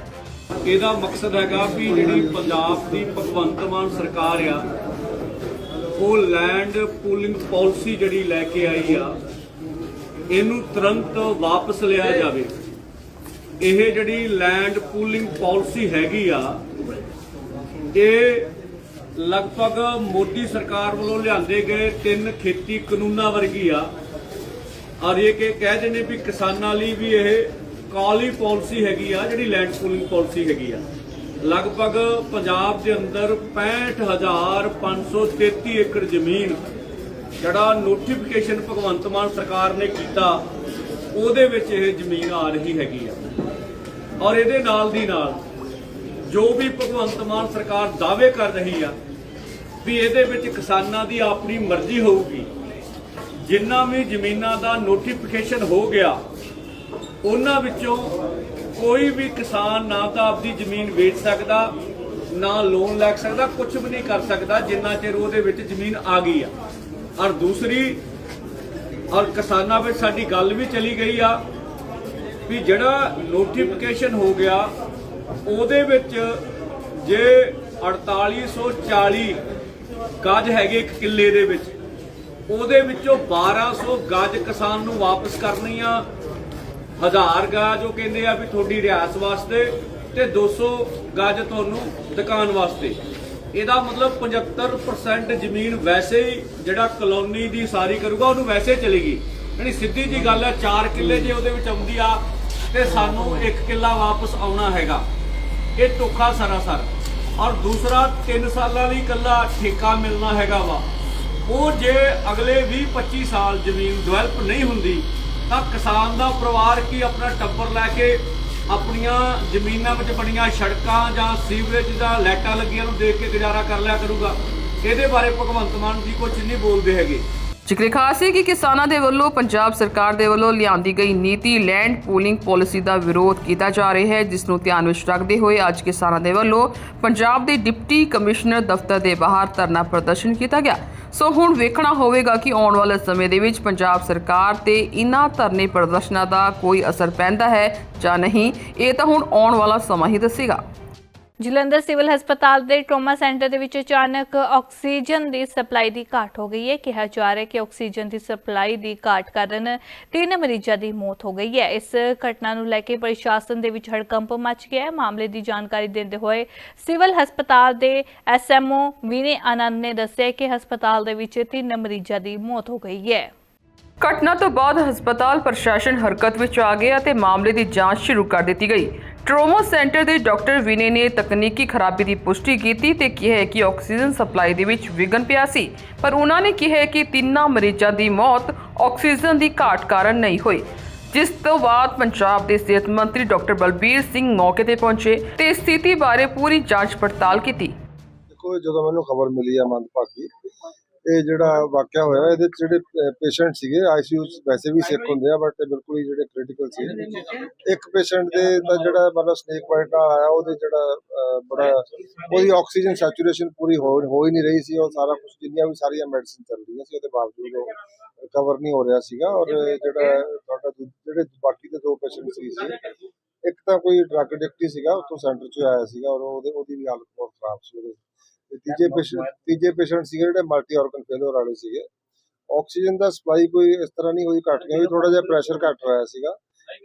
ਇਹਦਾ ਮਕਸਦ ਹੈਗਾ ਵੀ ਜਿਹੜੀ ਪੰਜਾਬ ਦੀ ਭਗਵੰਤ ਮਾਨ ਸਰਕਾਰ ਆ, ਉਹ ਲੈਂਡ ਪੂਲਿੰਗ ਪਾਲਿਸੀ ਜਿਹੜੀ ਲੈ ਕੇ ਆਈ ਆ, ਇਹਨੂੰ ਤੁਰੰਤ ਵਾਪਸ ਲਿਆ ਜਾਵੇ। ਇਹ ਜਿਹੜੀ ਲੈਂਡ ਪੂਲਿੰਗ ਪਾਲਿਸੀ ਹੈਗੀ ਆ, ਇਹ ਲਗਭਗ ਮੋਦੀ ਸਰਕਾਰ ਵੱਲੋਂ ਲਿਆਂਦੇ ਗਏ ਤਿੰਨ ਖੇਤੀ ਕਾਨੂੰਨਾਂ ਵਰਗੀ ਆ। ਔਰ ਇਹ ਕਿ ਕਹਿੰਦੇ ਨੇ ਵੀ ਕਿਸਾਨਾਂ ਲਈ ਵੀ ਇਹ ਕਾਲੀ ਪਾਲਿਸੀ ਹੈਗੀ ਆ, ਜਿਹੜੀ ਲੈਂਡ ਪੂਲਿੰਗ ਪਾਲਿਸੀ ਹੈਗੀ ਆ। ਲਗਭਗ ਪੰਜਾਬ ਦੇ ਅੰਦਰ 65533 ਏਕੜ ਜ਼ਮੀਨ ਜਿਹੜਾ ਨੋਟੀਫਿਕੇਸ਼ਨ ਭਗਵੰਤ ਮਾਨ ਸਰਕਾਰ ਨੇ ਕੀਤਾ, ਉਹਦੇ ਵਿੱਚ ਇਹ ਜ਼ਮੀਨ ਆ ਰਹੀ ਹੈਗੀ ਆ। ਔਰ ਇਹਦੇ ਨਾਲ ਦੀ ਨਾਲ ਜੋ ਵੀ ਭਗਵੰਤ ਮਾਨ ਸਰਕਾਰ ਦਾਅਵੇ ਕਰ ਰਹੀ ਆ ਵੀ ਇਹਦੇ ਵਿੱਚ ਕਿਸਾਨਾਂ ਦੀ ਆਪਣੀ ਮਰਜ਼ੀ ਹੋਊਗੀ, ਜਿੰਨਾ ਵੀ ਜ਼ਮੀਨਾਂ ਦਾ ਨੋਟੀਫਿਕੇਸ਼ਨ ਹੋ ਗਿਆ, ਉਹਨਾਂ ਵਿੱਚੋਂ ਕੋਈ ਵੀ ਕਿਸਾਨ ਨਾ ਤਾਂ ਆਪਦੀ ਜ਼ਮੀਨ ਵੇਚ ਸਕਦਾ, ਨਾ ਲੋਨ ਲੈ ਸਕਦਾ ਕੁਝ ਵੀ ਨਹੀਂ ਕਰ ਸਕਦਾ, ਜਿੰਨਾ ਚਿਰ ਉਹਦੇ ਵਿੱਚ ਜ਼ਮੀਨ ਆ ਗਈ ਆ। ਔਰ ਦੂਸਰੀ, ਔਰ ਕਿਸਾਨਾਂ ਵਿੱਚ ਸਾਡੀ ਗੱਲ ਵੀ ਚਲੀ ਗਈ ਆ ਵੀ ਜਿਹੜਾ ਨੋਟੀਫਿਕੇਸ਼ਨ ਹੋ ਗਿਆ, ਉਹਦੇ ਵਿੱਚ ਜੇ 4840 ਗਜ ਹੈਗੇ ਇੱਕ ਕਿੱਲੇ ਦੇ ਵਿੱਚ, ਉਹਦੇ ਵਿੱਚੋਂ 1200 ਗਜ ਕਿਸਾਨ ਨੂੰ ਵਾਪਸ ਕਰਨੀ ਆ। ਹਜ਼ਾਰ ਗਜ ਉਹ ਕਹਿੰਦੇ ਆ ਵੀ ਤੁਹਾਡੀ ਰਿਆਸਤ ਵਾਸਤੇ ਤੇ 200 ਗਜ ਤੁਹਾਨੂੰ ਦੁਕਾਨ ਵਾਸਤੇ। ਇਹਦਾ ਮਤਲਬ 75% ਜ਼ਮੀਨ ਵੈਸੇ ਹੀ ਜਿਹੜਾ ਕਲੋਨੀ ਦੀ ਸਾਰੀ ਕਰੂਗਾ, ਉਹਨੂੰ ਵੈਸੇ ਚਲੇਗੀ ਯਾਨੀ ਸਿੱਧੀ ਜੀ ਗੱਲ ਹੈ 4 ਕਿੱਲੇ ਜੇ ਉਹਦੇ ਵਿੱਚ ਆਉਂਦੀ ਆ ਤੇ ਸਾਨੂੰ ਇੱਕ ਕਿੱਲਾ ਵਾਪਸ ਆਉਣਾ ਹੈਗਾ। ਇਹ ਧੋਖਾ ਸਰਾਸਰ ਔਰ ਦੂਸਰਾ 3 ਸਾਲਾਂ ਲਈ ਇਕੱਲਾ ਠੇਕਾ ਮਿਲਣਾ ਹੈਗਾ ਵਾ। ਉਹ ਜੇ ਅਗਲੇ 20 25 ਸਾਲ ਜ਼ਮੀਨ ਡਿਵੈਲਪ ਨਹੀਂ ਹੁੰਦੀ, ਤਾਂ ਕਿਸਾਨ ਦਾ ਪਰਿਵਾਰ ਕੀ ਆਪਣਾ ਟੱਬਰ ਲੈ ਕੇ ਆਪਣੀਆਂ ਜ਼ਮੀਨਾਂ ਵਿੱਚ ਬਣੀਆਂ ਸੜਕਾਂ ਜਾਂ ਸੀਵਰੇਜ ਜਾਂ ਲਾਈਟਾਂ ਲੱਗੀਆਂ ਨੂੰ ਦੇਖ ਕੇ ਗੁਜ਼ਾਰਾ ਕਰ ਲਿਆ ਕਰੂਗਾ? ਇਹਦੇ ਬਾਰੇ ਭਗਵੰਤ ਮਾਨ ਜੀ ਕੁਝ ਨਹੀਂ ਬੋਲਦੇ ਹੈਗੇ। ਜ਼ਿਕਰ ਖਾਸ ਹੈ ਕਿ ਕਿਸਾਨਾਂ ਦੇ ਵੱਲੋਂ ਪੰਜਾਬ ਸਰਕਾਰ ਦੇ ਵੱਲੋਂ ਲਿਆਂਦੀ ਗਈ ਨੀਤੀ ਲੈਂਡ ਪੂਲਿੰਗ ਪਾਲਿਸੀ ਦਾ ਵਿਰੋਧ ਕੀਤਾ ਜਾ ਰਿਹਾ ਹੈ, ਜਿਸ ਨੂੰ ਧਿਆਨ ਵਿੱਚ ਰੱਖਦੇ ਹੋਏ ਅੱਜ ਕਿਸਾਨਾਂ ਦੇ ਵੱਲੋਂ ਪੰਜਾਬ ਦੇ ਡਿਪਟੀ ਕਮਿਸ਼ਨਰ ਦਫ਼ਤਰ ਦੇ ਬਾਹਰ ਧਰਨਾ ਪ੍ਰਦਰਸ਼ਨ ਕੀਤਾ ਗਿਆ। ਸੋ ਹੁਣ ਵੇਖਣਾ ਹੋਵੇਗਾ ਕਿ ਆਉਣ ਵਾਲੇ ਸਮੇਂ ਦੇ ਵਿੱਚ ਪੰਜਾਬ ਸਰਕਾਰ ਤੇ ਇਨ੍ਹਾਂ ਧਰਨੇ ਪ੍ਰਦਰਸ਼ਨਾਂ ਦਾ ਕੋਈ ਅਸਰ ਪੈਂਦਾ ਹੈ ਜਾਂ ਨਹੀਂ। ਇਹ ਤਾਂ ਹੁਣ ਆਉਣ ਵਾਲਾ ਸਮਾਂ ਹੀ ਦੱਸੇਗਾ। ਜਲੰਧਰ ਸਿਵਲ ਹਸਪਤਾਲ ਦੇ ਟਰੋਮਾ ਸੈਂਟਰ ਦੇ ਵਿੱਚ ਅਚਾਨਕ ਆਕਸੀਜਨ ਦੀ ਸਪਲਾਈ ਦੀ ਘਾਟ ਹੋ ਗਈ ਹੈ। ਕਿਹਾ ਜਾ ਰਿਹਾ ਹੈ ਕਿ ਆਕਸੀਜਨ ਦੀ ਸਪਲਾਈ ਦੀ ਘਾਟ ਕਾਰਨ ਤਿੰਨ ਮਰੀਜ਼ਾਂ ਦੀ ਮੌਤ ਹੋ ਗਈ ਹੈ। ਇਸ ਘਟਨਾ ਨੂੰ ਲੈ ਕੇ ਪ੍ਰਸ਼ਾਸਨ ਦੇ ਵਿੱਚ ਹੜਕੰਪ ਮਚ ਗਿਆ ਹੈ। ਮਾਮਲੇ ਦੀ ਜਾਣਕਾਰੀ ਦਿੰਦੇ ਹੋਏ ਸਿਵਲ ਹਸਪਤਾਲ ਦੇ ਐਸਐਮਓ ਵਿਨੇ ਆਨੰਦ ਨੇ ਦੱਸਿਆ ਕਿ ਹਸਪਤਾਲ ਦੇ ਵਿੱਚ ਤਿੰਨ ਮਰੀਜ਼ਾਂ ਦੀ ਮੌਤ ਹੋ ਗਈ ਹੈ। ਘਟਨਾ ਤੋਂ ਬਾਅਦ ਹਸਪਤਾਲ ਪ੍ਰਸ਼ਾਸਨ ਹਰਕਤ ਵਿੱਚ ਆ ਗਿਆ ਤੇ ਮਾਮਲੇ ਦੀ ਜਾਂਚ ਸ਼ੁਰੂ ਕਰ ਦਿੱਤੀ ਗਈ। ਟਰੋਮਾ ਸੈਂਟਰ ਦੇ ਡਾਕਟਰ ਵਿਨੇ ਨੇ ਤਕਨੀਕੀ ਖਰਾਬੀ ਦੀ ਪੁਸ਼ਟੀ ਕੀਤੀ ਤੇ ਕਿਹਾ ਕਿ ਆਕਸੀਜਨ ਸਪਲਾਈ ਦੇ ਵਿੱਚ ਵਿਘਨ ਪਿਆ ਸੀ, ਪਰ ਉਹਨਾਂ ਨੇ ਕਿਹਾ ਕਿ ਤਿੰਨਾਂ ਮਰੀਜ਼ਾਂ ਦੀ ਮੌਤ ਆਕਸੀਜਨ ਦੀ ਘਾਟ ਕਾਰਨ ਨਹੀਂ ਹੋਈ। ਜਿਸ ਤੋਂ ਬਾਅਦ ਪੰਜਾਬ ਦੇ ਸਿਹਤ ਮੰਤਰੀ ਡਾਕਟਰ ਬਲਬੀਰ ਸਿੰਘ ਮੌਕੇ ਤੇ ਪਹੁੰਚੇ ਤੇ ਸਥਿਤੀ ਬਾਰੇ ਪੂਰੀ ਜਾਂਚ ਪੜਤਾਲ ਕੀਤੀ। ਦੇਖੋ, ਜਦੋਂ ਮੈਨੂੰ ਖਬਰ ਮਿਲੀ ਆ ਮੰਦਭਾਗੀ ਇਹ ਜਿਹੜਾ ਵਾਕਿਆ ਹੋਇਆ, ਇਹਦੇ ਜਿਹੜੇ ਪੇਸ਼ੈਂਟ ਸੀਗੇ ਆਈਸੀਯੂ ਵੈਸੇ ਵੀ ਸਿੱਕ ਹੁੰਦੇ ਆ ਬਟ ਬਿਲਕੁਲ ਹੀ ਜਿਹੜੇ ਕ੍ਰਿਟੀਕਲ ਸੀ। ਇੱਕ ਪੇਸ਼ੈਂਟ ਦੇ ਤਾਂ ਜਿਹੜਾ ਮਤਲਬ ਸਨੇਕ ਬਾਈਟ ਨਾਲ ਆਇਆ, ਉਹਦੇ ਜਿਹੜਾ ਬੜਾ, ਉਹਦੀ ਆਕਸੀਜਨ ਸੈਚੂਰੇਸ਼ਨ ਪੂਰੀ ਹੋ, ਹੀ ਨਹੀਂ ਰਹੀ ਸੀ, ਉਹ ਸਾਰਾ ਕੁਝ ਜਿੰਨੀਆਂ ਵੀ ਸਾਰੀਆਂ ਮੈਡੀਸਿਨ ਚੱਲ ਰਹੀਆਂ ਸੀ, ਉਹਦੇ ਬਾਵਜੂਦ ਉਹ ਰਿਕਵਰ ਨਹੀਂ ਹੋ ਰਿਹਾ ਸੀਗਾ। ਔਰ ਜਿਹੜਾ ਤੁਹਾਡਾ ਜਿਹੜੇ ਬਾਕੀ ਦੇ ਦੋ ਪੇਸ਼ੈਂਟ ਸੀ ਇੱਕ ਤਾਂ ਕੋਈ ਡਰਗ ਐਡਿਕਟ ਸੀਗਾ, ਉੱਥੋਂ ਸੈਂਟਰ ਚ ਆਇਆ ਸੀਗਾ, ਔਰ ਉਹਦੇ, ਉਹਦੀ ਵੀ ਹਾਲਤ ਬਹੁਤ ਖਰਾਬ ਸੀ, ਉਹਦੇ। ਤੇ ਤੀਜੇ ਪੇਸ਼ੈਂਟ ਤੀਜੇ ਪੇਸ਼ੈਂਟ ਸੀਗੇ ਜਿਹੜੇ ਮਲਟੀ ਆਰਗਨ ਫੇਲਿਅਰ ਵਾਲੇ ਸੀਗੇ। ਆਕਸੀਜਨ ਦਾ ਸਪਲਾਈ ਕੋਈ ਇਸ ਤਰ੍ਹਾਂ ਨਹੀਂ ਹੋਈ ਘਟ ਗਈ ਥੋੜਾ ਜਿਹਾ ਪ੍ਰੈਸ਼ਰ ਘਟ ਰਿਹਾ ਸੀਗਾ।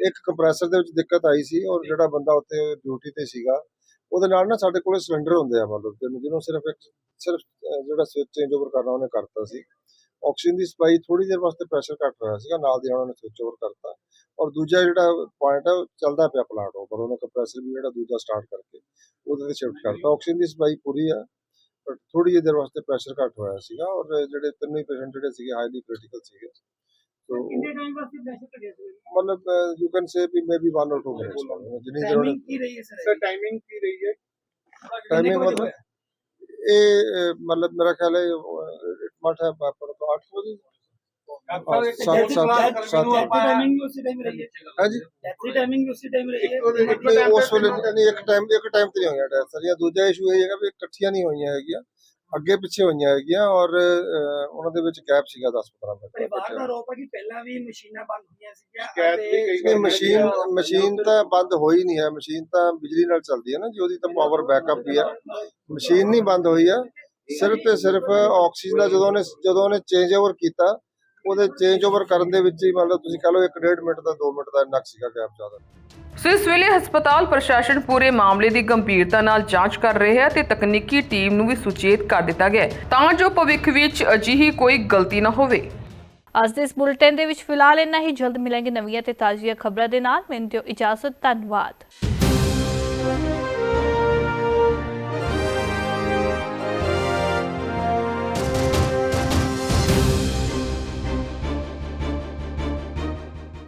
ਇੱਕ ਕੰਪਰੈਸਰ ਦੇ ਵਿੱਚ ਦਿੱਕਤ ਆਈ ਸੀ ਔਰ ਜਿਹੜਾ ਬੰਦਾ ਉੱਥੇ ਡਿਊਟੀ ਤੇ ਸੀਗਾ ਉਹਦੇ ਨਾਲ ਨਾ ਸਾਡੇ ਕੋਲੇ ਸਿਲੰਡਰ ਹੁੰਦੇ ਆ ਮਤਲਬ ਜਿਹਨੂੰ ਜਿਹਨੂੰ ਸਿਰਫ ਇੱਕ ਸਿਰਫ ਜਿਹੜਾ ਸਵਿਚ ਚੇਂਜ ਓਵਰ ਕਰਨਾ ਉਹਨੇ ਕਰਤਾ ਸੀ। ਆਕਸੀਜਨ ਦੀ ਸਪਲਾਈ ਥੋੜੀ ਦੇਰ ਵਾਸਤੇ ਪ੍ਰੈਸ਼ਰ ਘਟ ਰਿਹਾ ਸੀਗਾ ਨਾਲ ਦੀ ਨਾਲ ਉਹਨੇ ਸਵਿਚ ਓਵਰ ਕਰਤਾ। ਔਰ ਦੂਜਾ ਜਿਹੜਾ ਪੁਆਇੰਟ ਹੈ ਚੱਲਦਾ ਪਿਆ ਪਲਾਂਟ ਉਹ ਪਰ ਉਹਨੇ ਕੰਪਰੈਸਰ ਵੀ ਜਿਹੜਾ ਦੂਜਾ ਸਟਾਰਟ ਕਰਕੇ ਉਹਦੇ ਤੇ ਸ਼ਿਫਟ ਕਰਤਾ। ਆਕਸੀਜਨ ਦੀ ਸਪਲਾਈ ਪੂਰੀ ਹੈ ਬਟ ਥੋੜੀ ਜਿਹੀ ਦੇਰ ਵਾਸਤੇ ਪ੍ਰੈਸ਼ਰ ਘਟ ਹੋਇਆ ਸੀਗਾ ਔਰ ਜਿਹੜੇ ਤਿੰਨੇ ਪੇਸ਼ੈਂਟ ਜਿਹੜੇ ਸੀਗੇ ਹਾਈਲੀ ਕ੍ਰਿਟੀਕਲ ਸੀਗੇ। ਸੋ ਕਿੰਨੇ ਟਾਈਮ ਵਾਸਤੇ ਪ੍ਰੈਸ਼ਰ ਘਟਿਆ ਸੀ? ਮਤਲਬ you can say we maybe 1 or 2 minutes ਜਿੰਨੀ ਦੇਰ ਉਹਨੇ ਕੀ ਰਹੀ ਹੈ ਸਰ ਟਾਈਮਿੰਗ ਕੀ ਰਹੀ ਹੈ? ਟਾਈਮਿੰਗ ਮਤਲਬ ਇਹ ਮਤਲਬ ਮੇਰਾ ਖਿਆਲ ਹੈ ਇਟ ਮਟ ਹੈ ਪਰ ਤੋਂ 8 ਵਜੇ। ਇੱਕ ਟਾਈਮ ਇੱਕ ਟਾਈਮ ਤੇ ਨਹੀਂ ਹੋਈਆਂ ਡੈਥ ਸਾਰੀਆਂ ਦੂਜਾ ਇਸ਼ੂ ਇਹ ਹੈਗਾ ਵੀ ਇਕੱਠੀਆਂ ਨਹੀਂ ਹੋਈਆਂ ਹੈਗੀਆਂ। ਅੱਗੇ ਪਿੱਛੇ ਹੋਈਆਂ ਹੈਗੀਆਂ ਔਰ ਅਹ, ਉਹਨਾਂ ਦੇ ਵਿੱਚ ਗੈਪ ਸੀਗਾ 10 15 ਮਿੰਟ। ਦਾ ਪਰਿਵਾਰ ਦਾ ਬੱਚਿਆਂ ਦਾ। ਆਰੋਪ ਹੈ ਕਿ ਪਹਿਲਾਂ ਵੀ ਮਸ਼ੀਨਾਂ ਬੰਦ ਹੋਈਆਂ ਸੀਗੀਆਂ ਸ਼ਿਕਾਇਤ ਵੀ ਕਈ ਨਹੀਂ ਮਸ਼ੀਨ ਮਸ਼ੀਨ ਤਾਂ ਬੰਦ ਹੋਈ ਨਹੀਂ ਹੈ। ਮਸ਼ੀਨ ਤਾਂ ਬਿਜਲੀ ਨਾਲ ਚੱਲਦੀ ਹੈ ਨਾ ਜੀ ਉਹਦੀ ਤਾਂ ਪਾਵਰ ਬੈਕਅਪ ਵੀ ਹੈ ਮਸ਼ੀਨ ਨਹੀਂ ਬੰਦ ਹੋਈ ਹੈ ਸਿਰਫ ਤੇ ਸਿਰਫ ਆਕਸੀਜਨ ਦਾ ਜਦੋਂ ਉਹਨੇ ਜਦੋਂ ਉਹਨੇ ਚੇਂਜ ਓਵਰ ਕੀਤਾ ਉਹਦੇ ਚੇਂਜ ਓਵਰ ਕਰਨ ਦੇ ਵਿੱਚ ਹੀ ਮੰਨ ਲਓ ਤੁਸੀਂ ਕਹ ਲਓ 1.5 ਮਿੰਟ ਦਾ 2 ਮਿੰਟ ਦਾ ਇੰਨਾ ਸੀਗਾ ਗੈਪ ਜ਼ਿਆਦਾ। ਸੋ ਇਸ ਵੇਲੇ ਹਸਪਤਾਲ ਪ੍ਰਸ਼ਾਸਨ ਪੂਰੇ ਮਾਮਲੇ ਦੀ ਗੰਭੀਰਤਾ ਨਾਲ ਜਾਂਚ ਕਰ ਰਿਹਾ ਹੈ ਤੇ ਤਕਨੀਕੀ ਟੀਮ ਨੂੰ ਵੀ ਸੁਚੇਤ ਕਰ ਦਿੱਤਾ ਗਿਆ ਤਾਂ ਜੋ ਭਵਿੱਖ ਵਿੱਚ ਅਜਿਹੀ ਕੋਈ ਗਲਤੀ ਨਾ ਹੋਵੇ। ਅੱਜ ਦੇ ਇਸ ਬੁਲਟਨ ਦੇ ਵਿੱਚ ਫਿਲਹਾਲ ਇੰਨਾ ਹੀ। ਜਲਦ ਮਿਲਾਂਗੇ ਨਵੀਆਂ ਤੇ ਤਾਜ਼ੀਆਂ ਖਬਰਾਂ ਦੇ ਨਾਲ। ਮੈਨੂੰ ਦਿਓ ਇਜਾਜ਼ਤ। ਧੰਨਵਾਦ।